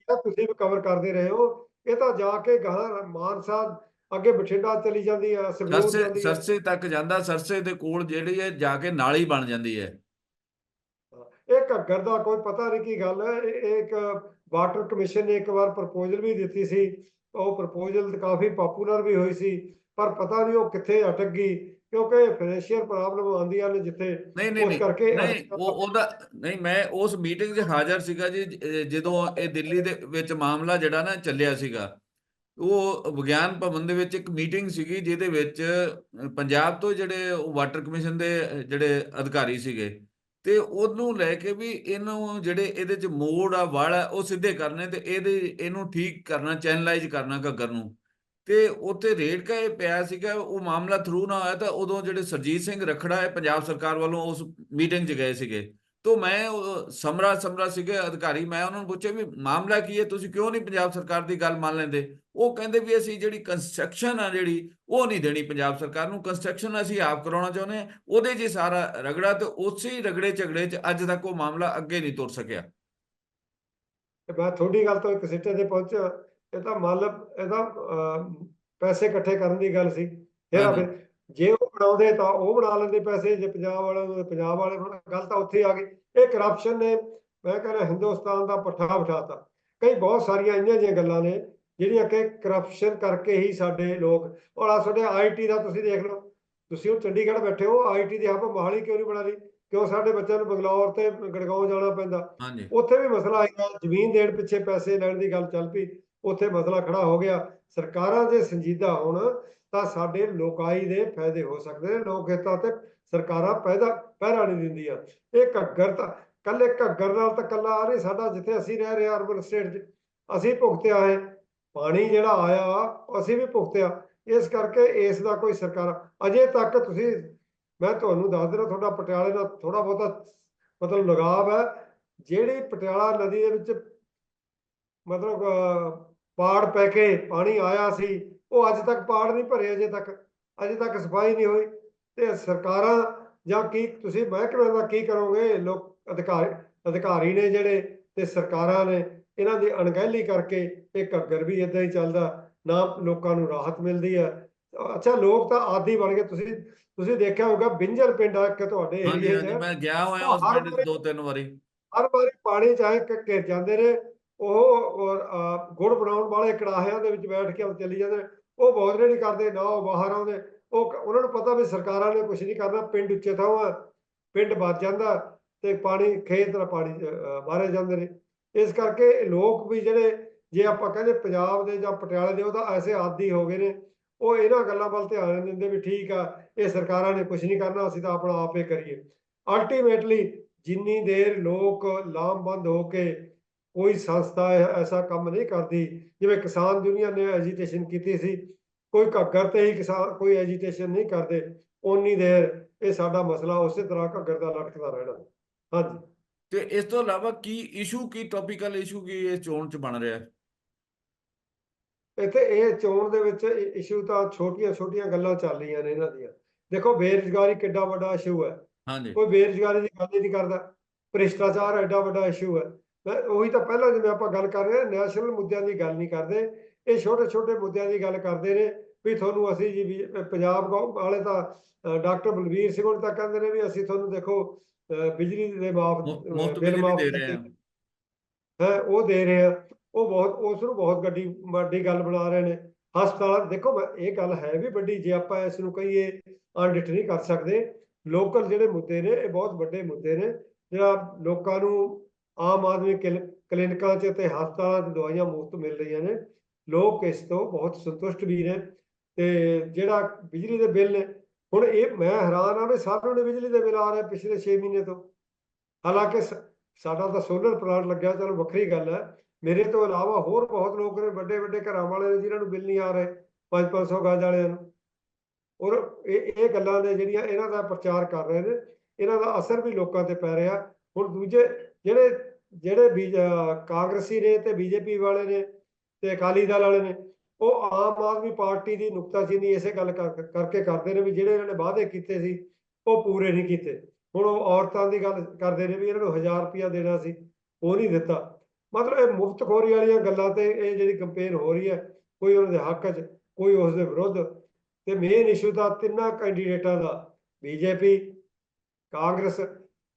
ਤੁਸੀਂ ਵੀ ਕਵਰ ਕਰਦੇ ਰਹੇ ਹੋ ਇਹ ਤਾਂ ਜਾ ਕੇ ਗਾਂ ਮਾਨਸਾ ਅੱਗੇ ਬਠਿੰਡਾ ਚਲੀ ਜਾਂਦੀ ਆ ਸਰਸੇ ਆ। ਸਰਸੇ ਤੱਕ ਜਾਂਦਾ ਸਰਸੇ ਦੇ ਕੋਲ ਜਿਹੜੀ ਹੈ ਜਾ ਕੇ ਨਾਲੀ ਬਣ ਜਾਂਦੀ ਹੈ। ਇਹ ਘੱਗਰ ਦਾ ਕੋਈ ਪਤਾ ਨਹੀਂ ਕੀ ਗੱਲ ਹੈ ਇਹ ਇਹ ਇੱਕ ਵਾਟਰ ਕਮਿਸ਼ਨ ਨੇ ਇੱਕ ਵਾਰ ਪ੍ਰਪੋਜ਼ਲ ਵੀ ਦਿੱਤੀ ਸੀ ਉਹ ਪ੍ਰਪੋਜ਼ਲ ਕਾਫੀ ਪਪੂਲਰ ਵੀ ਹੋਈ ਸੀ ਪਰ ਪਤਾ ਨਹੀਂ ਉਹ ਕਿੱਥੇ ਅਟਕ ਗਈ ਕਿਉਂਕਿ ਫਾਈਨੈਂਸ਼ੀਅਲ ਪ੍ਰੋਬਲਮ ਆਉਂਦੀਆਂ ਨੇ ਜਿੱਥੇ ਨਹੀਂ ਨਹੀਂ ਉਸ ਨਹੀਂ ਕਰਕੇ ਨਹੀਂ ਉਹ ਉਹਦਾ ਨਹੀਂ ਮੈਂ ਉਸ ਮੀਟਿੰਗ 'ਚ ਹਾਜ਼ਰ ਸੀਗਾ ਜੀ ਜ- ਜਦੋਂ ਇਹ ਦਿੱਲੀ ਦੇ ਵਿੱਚ ਮਾਮਲਾ ਜਿਹੜਾ ਨਾ ਚੱਲਿਆ ਸੀਗਾ ਉਹ ਵਿਗਿਆਨ ਭਵਨ ਦੇ ਵਿੱਚ ਇੱਕ ਮੀਟਿੰਗ ਸੀਗੀ, ਜਿਹਦੇ ਵਿੱਚ ਪੰਜਾਬ ਤੋਂ ਜਿਹੜੇ ਵਾਟਰ ਕਮਿਸ਼ਨ ਦੇ ਜਿਹੜੇ ਅਧਿਕਾਰੀ ਸੀਗੇ, ਤੇ ਉਹਨੂੰ ਲੈ ਕੇ ਵੀ ਇਹਨੂੰ ਜਿਹੜੇ ਇਹਦੇ 'ਚ ਮੋੜ ਆ ਵੜ ਆ, ਉਹ ਸਿੱਧੇ ਕਰਨੇ ਤੇ ਇਹਦੇ, ਇਹਨੂੰ ਠੀਕ ਕਰਨਾ ਚੈਨਲਾਈਜ਼ ਕਰਨਾ ਘੱਗਰ ਨੂੰ। ਤੇ ਉੱਥੇ ਰੇਟ ਕਾ ਇਹ ਪਿਆ ਸੀਗਾ, ਉਹ ਮਾਮਲਾ ਥਰੂ ਨਾ ਹੋਇਆ ਤਾਂ ਉਦੋਂ ਜਿਹੜੇ ਸਰਜੀਤ ਸਿੰਘ ਰਖੜਾ ਹੈ, ਪੰਜਾਬ ਸਰਕਾਰ ਵੱਲੋਂ ਉਸ ਮੀਟਿੰਗ 'ਚ ਗਏ ਸੀਗੇ। ਤੋਂ ਮੈਂ ਸਮਰਾ ਸਮਰਾ ਸੀਗੇ ਅਧਿਕਾਰੀ, ਮੈਂ ਉਹਨਾਂ ਨੂੰ ਪੁੱਛਿਆ ਵੀ ਮਾਮਲਾ ਕੀ ਹੈ, ਤੁਸੀਂ ਕਿਉਂ ਨਹੀਂ ਪੰਜਾਬ ਸਰਕਾਰ ਦੀ ਗੱਲ ਮੰਨ ਲੈਂਦੇ? ਉਹ ਕਹਿੰਦੇ ਵੀ ਅਸੀਂ ਜਿਹੜੀ ਕੰਸਟਰਕਸ਼ਨ ਆ ਜਿਹੜੀ ਉਹ ਨਹੀਂ ਦੇਣੀ ਪੰਜਾਬ ਸਰਕਾਰ ਨੂੰ। ਕੰਸਟਰਕਸ਼ਨ ਅਸੀਂ ਆਪ ਕਰਾਉਣਾ ਚਾਹੁੰਦੇ ਹਾਂ। ਉਹਦੇ 'ਚ ਸਾਰਾ ਰਗੜਾ ਤੇ ਉਸੇ ਹੀ ਰਗੜੇ ਝਗੜੇ 'ਚ ਅੱਜ ਤੱਕ ਉਹ ਮਾਮਲਾ ਅੱਗੇ ਨਹੀਂ ਤੁਰ ਸਕਿਆ। ਮੈਂ ਤੁਹਾਡੀ ਗੱਲ ਤੋਂ ਇੱਕ ਸਿੱਟੇ ਤੇ ਪਹੁੰਚਿਆ। ਇਹ ਤਾਂ ਮਤਲਬ ਇਹਦਾ ਪੈਸੇ ਇਕੱਠੇ ਕਰਨ ਦੀ ਗੱਲ ਸੀ। ਫਿਰ ਜੇ ਉਹ ਬਣਾਉਂਦੇ ਤਾਂ ਉਹ ਬਣਾ ਲੈਂਦੇ ਪੈਸੇ ਜੇ ਪੰਜਾਬ ਵਾਲਿਆਂ ਨੂੰ ਪੰਜਾਬ ਵਾਲੇ ਗੱਲ ਤਾਂ ਉੱਥੇ ਆ ਗਈ। ਇਹ ਕਰਪਸ਼ਨ ਨੇ ਮੈਂ ਕਹਿੰਦਾ ਹਿੰਦੁਸਤਾਨ ਦਾ ਪੱਠਾ ਬਿਠਾਤਾ। ਕਈ ਬਹੁਤ ਸਾਰੀਆਂ ਇੰਨੀਆਂ ਜਿਹੀਆਂ ਗੱਲਾਂ ਨੇ ਜਿਹੜੀਆਂ ਕਿ ਕਰਪਸ਼ਨ ਕਰਕੇ ਹੀ ਸਾਡੇ ਲੋਕ ਔਰ ਆ ਤੁਹਾਡੇ ਆਈਟੀ ਦਾ ਤੁਸੀਂ ਦੇਖ ਲਓ ਤੁਸੀਂ ਹੁਣ ਚੰਡੀਗੜ੍ਹ ਬੈਠੇ ਹੋ ਆਈਟੀ ਦੀ ਹੱਬ ਮੋਹਾਲੀ ਕਿਉਂ ਨਹੀਂ ਬਣਾ ਲਈ? ਕਿਉਂ ਸਾਡੇ ਬੱਚਿਆਂ ਨੂੰ ਬੰਗਲੌਰ ਤੇ ਗੜਗਾਉਂ ਜਾਣਾ ਪੈਂਦਾ? ਉੱਥੇ ਵੀ ਮਸਲਾ ਆਇਆ ਜ਼ਮੀਨ ਦੇਣ ਪਿੱਛੇ ਪੈਸੇ ਲੈਣ ਦੀ ਗੱਲ ਚੱਲ ਪਈ ਉੱਥੇ ਮਸਲਾ ਖੜਾ ਹੋ ਗਿਆ। ਸਰਕਾਰਾਂ ਜੇ ਸੰਜੀਦਾ ਹੋਣ ਤਾਂ ਸਾਡੇ ਲੋਕਾਈ ਦੇ ਫਾਇਦੇ ਹੋ ਸਕਦੇ ਨੇ ਲੋਕ ਹਿੱਤਾਂ ਤੇ ਸਰਕਾਰਾਂ ਪੈਦਾ ਪਹਿਰਾ ਨਹੀਂ ਦਿੰਦੀਆਂ। ਇਹ ਘੱਗਰ ਤਾਂ ਕੱਲੇ ਘੱਗਰ ਨਾਲ ਤਾਂ ਕੱਲਾ ਆ ਨਹੀਂ ਸਾਡਾ ਜਿੱਥੇ ਅਸੀਂ ਰਹਿ ਰਹੇ ਹਾਂ ਅਰਬਨ ਸਟੇਟ 'ਚ। ਅਸੀਂ ਭੁਗਤਿਆ ਹੈ। ਪਾਣੀ ਜਿਹੜਾ ਆਇਆ ਉਹ ਅਸੀਂ ਵੀ ਭੁਗਤਿਆ। ਇਸ ਕਰਕੇ ਇਸ ਦਾ ਕੋਈ ਸਰਕਾਰ, ਅਜੇ ਤੱਕ ਤੁਸੀਂ, ਮੈਂ ਤੁਹਾਨੂੰ ਦੱਸ ਦਿੰਦਾ ਤੁਹਾਡਾ ਪਟਿਆਲੇ ਦਾ ਥੋੜਾ ਬਹੁਤਾ ਮਤਲਬ ਲਗਾਵ ਹੈ। ਜਿਹੜੀ ਪਟਿਆਲਾ ਨਦੀ ਦੇ ਵਿੱਚ ਮਤਲਬ ਪਾੜ ਪੈ ਕੇ ਪਾਣੀ ਆਇਆ ਸੀ, ਉਹ ਅੱਜ ਤੱਕ ਪਾੜ ਨਹੀਂ ਭਰੇ ਅਜੇ ਤੱਕ। ਅਜੇ ਤੱਕ ਸਫ਼ਾਈ ਨਹੀਂ ਹੋਈ। ਤੇ ਸਰਕਾਰਾਂ ਜਾਂ ਕੀ ਤੁਸੀਂ ਮਹਿਕਮੇ ਦਾ ਕੀ ਕਰੋਗੇ? ਲੋਕ ਅਧਿਕਾਰੀ ਅਧਿਕਾਰੀ ਨੇ ਜਿਹੜੇ ਤੇ ਸਰਕਾਰਾਂ ਨੇ ਇਹਨਾਂ ਦੀ ਅਣਗਹਿਲੀ ਕਰਕੇ ਇਹ ਘੱਗਰ ਵੀ ਇਦਾਂ ਹੀ ਚੱਲਦਾ ਨਾ ਲੋਕਾਂ ਨੂੰ ਰਾਹਤ ਮਿਲਦੀ ਹੈ। ਅੱਛਾ ਲੋਕ ਤਾਂ ਆਦੀ ਬਣ ਗਏ। ਤੁਸੀਂ ਤੁਸੀਂ ਦੇਖਿਆ ਹੋਊਗਾ ਬਿੰਜਲ ਪਿੰਡ ਆ ਕਿ ਤੁਹਾਡੇ ਹਾਂਜੀ 'ਚ। ਮੈਂ ਗਿਆ ਹੋਇਆ ਉਸ ਪਿੰਡ ਦੋ ਤਿੰਨ ਵਾਰੀ। ਹਰ ਵਾਰੀ ਪਾਣੀ ਚਾਹੇ ਕਿ ਘਿਰ ਜਾਂਦੇ ਨੇ। ਉਹ ਗੁੜ ਬਣਾਉਣ ਵਾਲੇ ਕੜਾਹਿਆਂ ਦੇ ਵਿੱਚ ਬੈਠ ਕੇ ਉਹ ਚੱਲੀ ਜਾਂਦੇ ਉਹ ਬੋਧਰੇ ਨਹੀਂ ਕਰਦੇ ਨਾ ਉਹ ਬਾਹਰ ਆਉਂਦੇ। ਉਹ ਉਹਨਾਂ ਨੂੰ ਪਤਾ ਵੀ ਸਰਕਾਰਾਂ ਨੇ ਕੁਝ ਨਹੀਂ ਕਰਨਾ। ਪਿੰਡ ਉੱਚੇ ਥਾਵਾਂ ਪਿੰਡ ਵੱਜ ਜਾਂਦਾ ਤੇ ਪਾਣੀ ਖੇਤ ਦਾ ਪਾਣੀ ਮਾਰੇ ਜਾਂਦੇ ਨੇ। ਇਸ ਕਰਕੇ ਲੋਕ ਵੀ ਜਿਹੜੇ, ਜੇ ਆਪਾਂ ਕਹਿੰਦੇ ਪੰਜਾਬ ਦੇ ਜਾਂ ਪਟਿਆਲੇ ਦੇ, ਉਹ ਤਾਂ ਐਸੇ ਆਦੀ ਹੋ ਗਏ ਨੇ। ਉਹ ਇਹਨਾਂ ਗੱਲਾਂ ਵੱਲ ਧਿਆਨ ਨਹੀਂ ਦਿੰਦੇ ਵੀ ਠੀਕ ਆ, ਇਹ ਸਰਕਾਰਾਂ ਨੇ ਕੁਝ ਨਹੀਂ ਕਰਨਾ, ਅਸੀਂ ਤਾਂ ਆਪਣਾ ਆਪੇ ਕਰੀਏ। ਅਲਟੀਮੇਟਲੀ ਜਿੰਨੀ ਦੇਰ ਲੋਕ ਲਾਮਬੰਦ ਹੋ ਕੇ ਕੋਈ ਸੰਸਥਾ ਐ- ਐਸਾ ਕੰਮ ਨਹੀਂ ਕਰਦੀ, ਜਿਵੇਂ ਕਿਸਾਨ ਯੂਨੀਅਨ ਨੇ ਐਜੀਟੇਸ਼ਨ ਕੀਤੀ ਸੀ, ਕੋਈ ਘੱਗਰ ਤੇ ਹੀ ਕਿਸਾਨ ਕੋਈ ਐਜੀਟੇਸ਼ਨ ਨਹੀਂ ਕਰਦੇ ਉਨੀ ਦੇਰ ਇਹ ਸਾਡਾ ਮਸਲਾ ਉਸੇ ਤਰ੍ਹਾਂ ਘੱਗਰ ਦਾ ਲਟਕਦਾ ਰਹਿਣਾ। ਹਾਂਜੀ। ਤੇ ਇਸ ਤੋਂ ਇਲਾਵਾ ਕੀ ਇਸ਼ੂ ਕੀ ਟੌਪੀਕਲ ਇਸ਼ੂ ਕੀ ਇਹ ਚੋਣ 'ਚ ਬਣ ਰਿਹਾ ਹੈ? ਇੱਥੇ ਇਹ ਚੋਣ ਦੇ ਵਿੱਚ ਇਸ਼ੂ ਤਾਂ ਛੋਟੀਆਂ ਛੋਟੀਆਂ ਗੱਲਾਂ ਚੱਲ ਰਹੀਆਂ ਨੇ ਇਹਨਾਂ ਦੀਆਂ। ਦੇਖੋ ਬੇਰੁਜ਼ਗਾਰੀ ਕਿੱਡਾ ਵੱਡਾ ਇਸ਼ੂ ਹੈ। ਹਾਂਜੀ। ਕੋਈ ਬੇਰੁਜ਼ਗਾਰੀ ਦੀ ਗੱਲ ਹੀ ਨਹੀਂ ਕਰਦਾ। ਭ੍ਰਿਸ਼ਟਾਚਾਰ ਐਡਾ ਵੱਡਾ ਇਸ਼ੂ ਹੈ। ਉਹੀ ਤਾਂ ਪਹਿਲਾਂ ਜਿਵੇਂ ਆਪਾਂ ਗੱਲ ਕਰ ਰਹੇ ਹਾਂ ਨੈਸ਼ਨਲ ਮੁੱਦਿਆਂ ਦੀ ਗੱਲ ਨਹੀਂ ਕਰਦੇ। ਇਹ ਛੋਟੇ ਛੋਟੇ ਮੁੱਦਿਆਂ ਦੀ ਗੱਲ ਕਰਦੇ ਨੇ ਵੀ ਤੁਹਾਨੂੰ ਅਸੀਂ ਜੀ ਪੰਜਾਬ ਵਾਲੇ ਤਾਂ ਡਾਕਟਰ ਬਲਵੀਰ ਸਿੰਘ ਹੋਣੀ ਤਾਂ ਕਹਿੰਦੇ ਨੇ ਵੀ ਅਸੀਂ ਤੁਹਾਨੂੰ ਦੇਖੋ ਬਿਜਲੀ ਦੇ ਮਾਫ ਮੁਫ਼ਤ ਬਿਜਲੀ ਦੇ ਰਹੇ ਹਾਂ। ਹੈ ਉਹ ਦੇ ਰਹੇ ਆ। ਉਹ ਬਹੁਤ ਉਸ ਨੂੰ ਬਹੁਤ ਗੱਡੀ ਵੱਡੀ ਗੱਲ ਬਣਾ ਰਹੇ ਨੇ। ਹਸਪਤਾਲ ਦੇਖੋ ਇਹ ਗੱਲ ਹੈ ਵੀ ਵੱਡੀ ਜੇ ਆਪਾਂ ਇਸ ਨੂੰ ਕਹੀਏ ਅਣਡਿੱਠ ਨਹੀਂ ਕਰ ਸਕਦੇ। ਲੋਕਲ ਜਿਹੜੇ ਮੁੱਦੇ ਨੇ ਇਹ ਬਹੁਤ ਵੱਡੇ ਮੁੱਦੇ ਨੇ। ਜਿਹੜਾ ਲੋਕਾਂ ਨੂੰ ਆਮ ਆਦਮੀ ਕਲਿ- ਕਲੀਨਿਕਾਂ 'ਚ ਤੇ ਹਸਪਤਾਲਾਂ 'ਚ ਦਵਾਈਆਂ ਮੁਫਤ ਮਿਲ ਰਹੀਆਂ ਨੇ। ਲੋਕ ਇਸ ਤੋਂ ਬਹੁਤ ਸੰਤੁਸ਼ਟ ਵੀ ਨੇ। ਤੇ ਜਿਹੜਾ ਬਿਜਲੀ ਦੇ ਬਿੱਲ ਨੇ ਹੁਣ ਇਹ ਮੈਂ ਹੈਰਾਨ ਆ ਵੀ ਸਾਰਿਆਂ ਨੂੰ ਬਿਜਲੀ ਦੇ ਬਿੱਲ ਆ ਰਹੇ ਪਿਛਲੇ 6 ਮਹੀਨੇ ਤੋਂ। ਹਾਲਾਂਕਿ ਸ- ਸਾਡਾ ਤਾਂ ਸੋਲਰ ਪਲਾਂਟ ਲੱਗਿਆ, ਚਲੋ ਵੱਖਰੀ ਗੱਲ ਹੈ। ਮੇਰੇ ਤੋਂ ਇਲਾਵਾ ਹੋਰ ਬਹੁਤ ਲੋਕ ਨੇ ਵੱਡੇ ਵੱਡੇ ਘਰਾਂ ਵਾਲੇ ਨੇ ਜਿਨ੍ਹਾਂ ਨੂੰ ਬਿੱਲ ਨਹੀਂ ਆ ਰਹੇ 5-500 ਗਜ ਵਾਲਿਆਂ ਨੂੰ। ਔਰ ਇਹ ਇਹ ਗੱਲਾਂ ਨੇ ਜਿਹੜੀਆਂ ਇਹਨਾਂ ਦਾ ਪ੍ਰਚਾਰ ਕਰ ਰਹੇ ਨੇ, ਇਹਨਾਂ ਦਾ ਅਸਰ ਵੀ ਲੋਕਾਂ ਤੇ ਪੈ ਰਿਹਾ। ਹੁਣ ਦੂਜੇ ਜਿਹੜੇ ਜਿਹੜੇ ਬੀ ਕਾਂਗਰਸੀ ਨੇ ਤੇ ਬੀਜੇਪੀ ਵਾਲੇ ਨੇ ਤੇ ਅਕਾਲੀ ਦਲ ਵਾਲੇ ਨੇ ਉਹ ਆਮ ਆਦਮੀ ਪਾਰਟੀ ਦੀ ਨੁਕਤਾਚੀਨੀ ਇਸੇ ਗੱਲ ਕਰ- ਕਰਕੇ ਕਰਦੇ ਨੇ ਵੀ ਜਿਹੜੇ ਇਹਨਾਂ ਨੇ ਵਾਅਦੇ ਕੀਤੇ ਸੀ, ਉਹ ਪੂਰੇ ਨਹੀਂ ਕੀਤੇ। ਹੁਣ ਉਹ ਔਰਤਾਂ ਦੀ ਗੱਲ ਕਰਦੇ ਨੇ ਵੀ ਇਹਨਾਂ ਨੂੰ 1000 ਰੁਪਇਆ ਦੇਣਾ ਸੀ, ਉਹ ਨਹੀਂ ਦਿੱਤਾ। ਮਤਲਬ ਇਹ ਮੁਫਤਖੋਰੀ ਵਾਲੀਆਂ ਗੱਲਾਂ ਤੇ ਇਹ ਜਿਹੜੀ ਕੰਪੇਨ ਹੋ ਰਹੀ ਹੈ, ਕੋਈ ਉਹਨਾਂ ਦੇ ਹੱਕ 'ਚ, ਕੋਈ ਉਸ ਦੇ ਵਿਰੁੱਧ। ਤੇ ਮੇਨ ਇਸ਼ੂ ਤਾਂ ਤਿੰਨਾਂ ਕੈਂਡੀਡੇਟਾਂ ਦਾ ਬੀਜੇਪੀ ਕਾਂਗਰਸ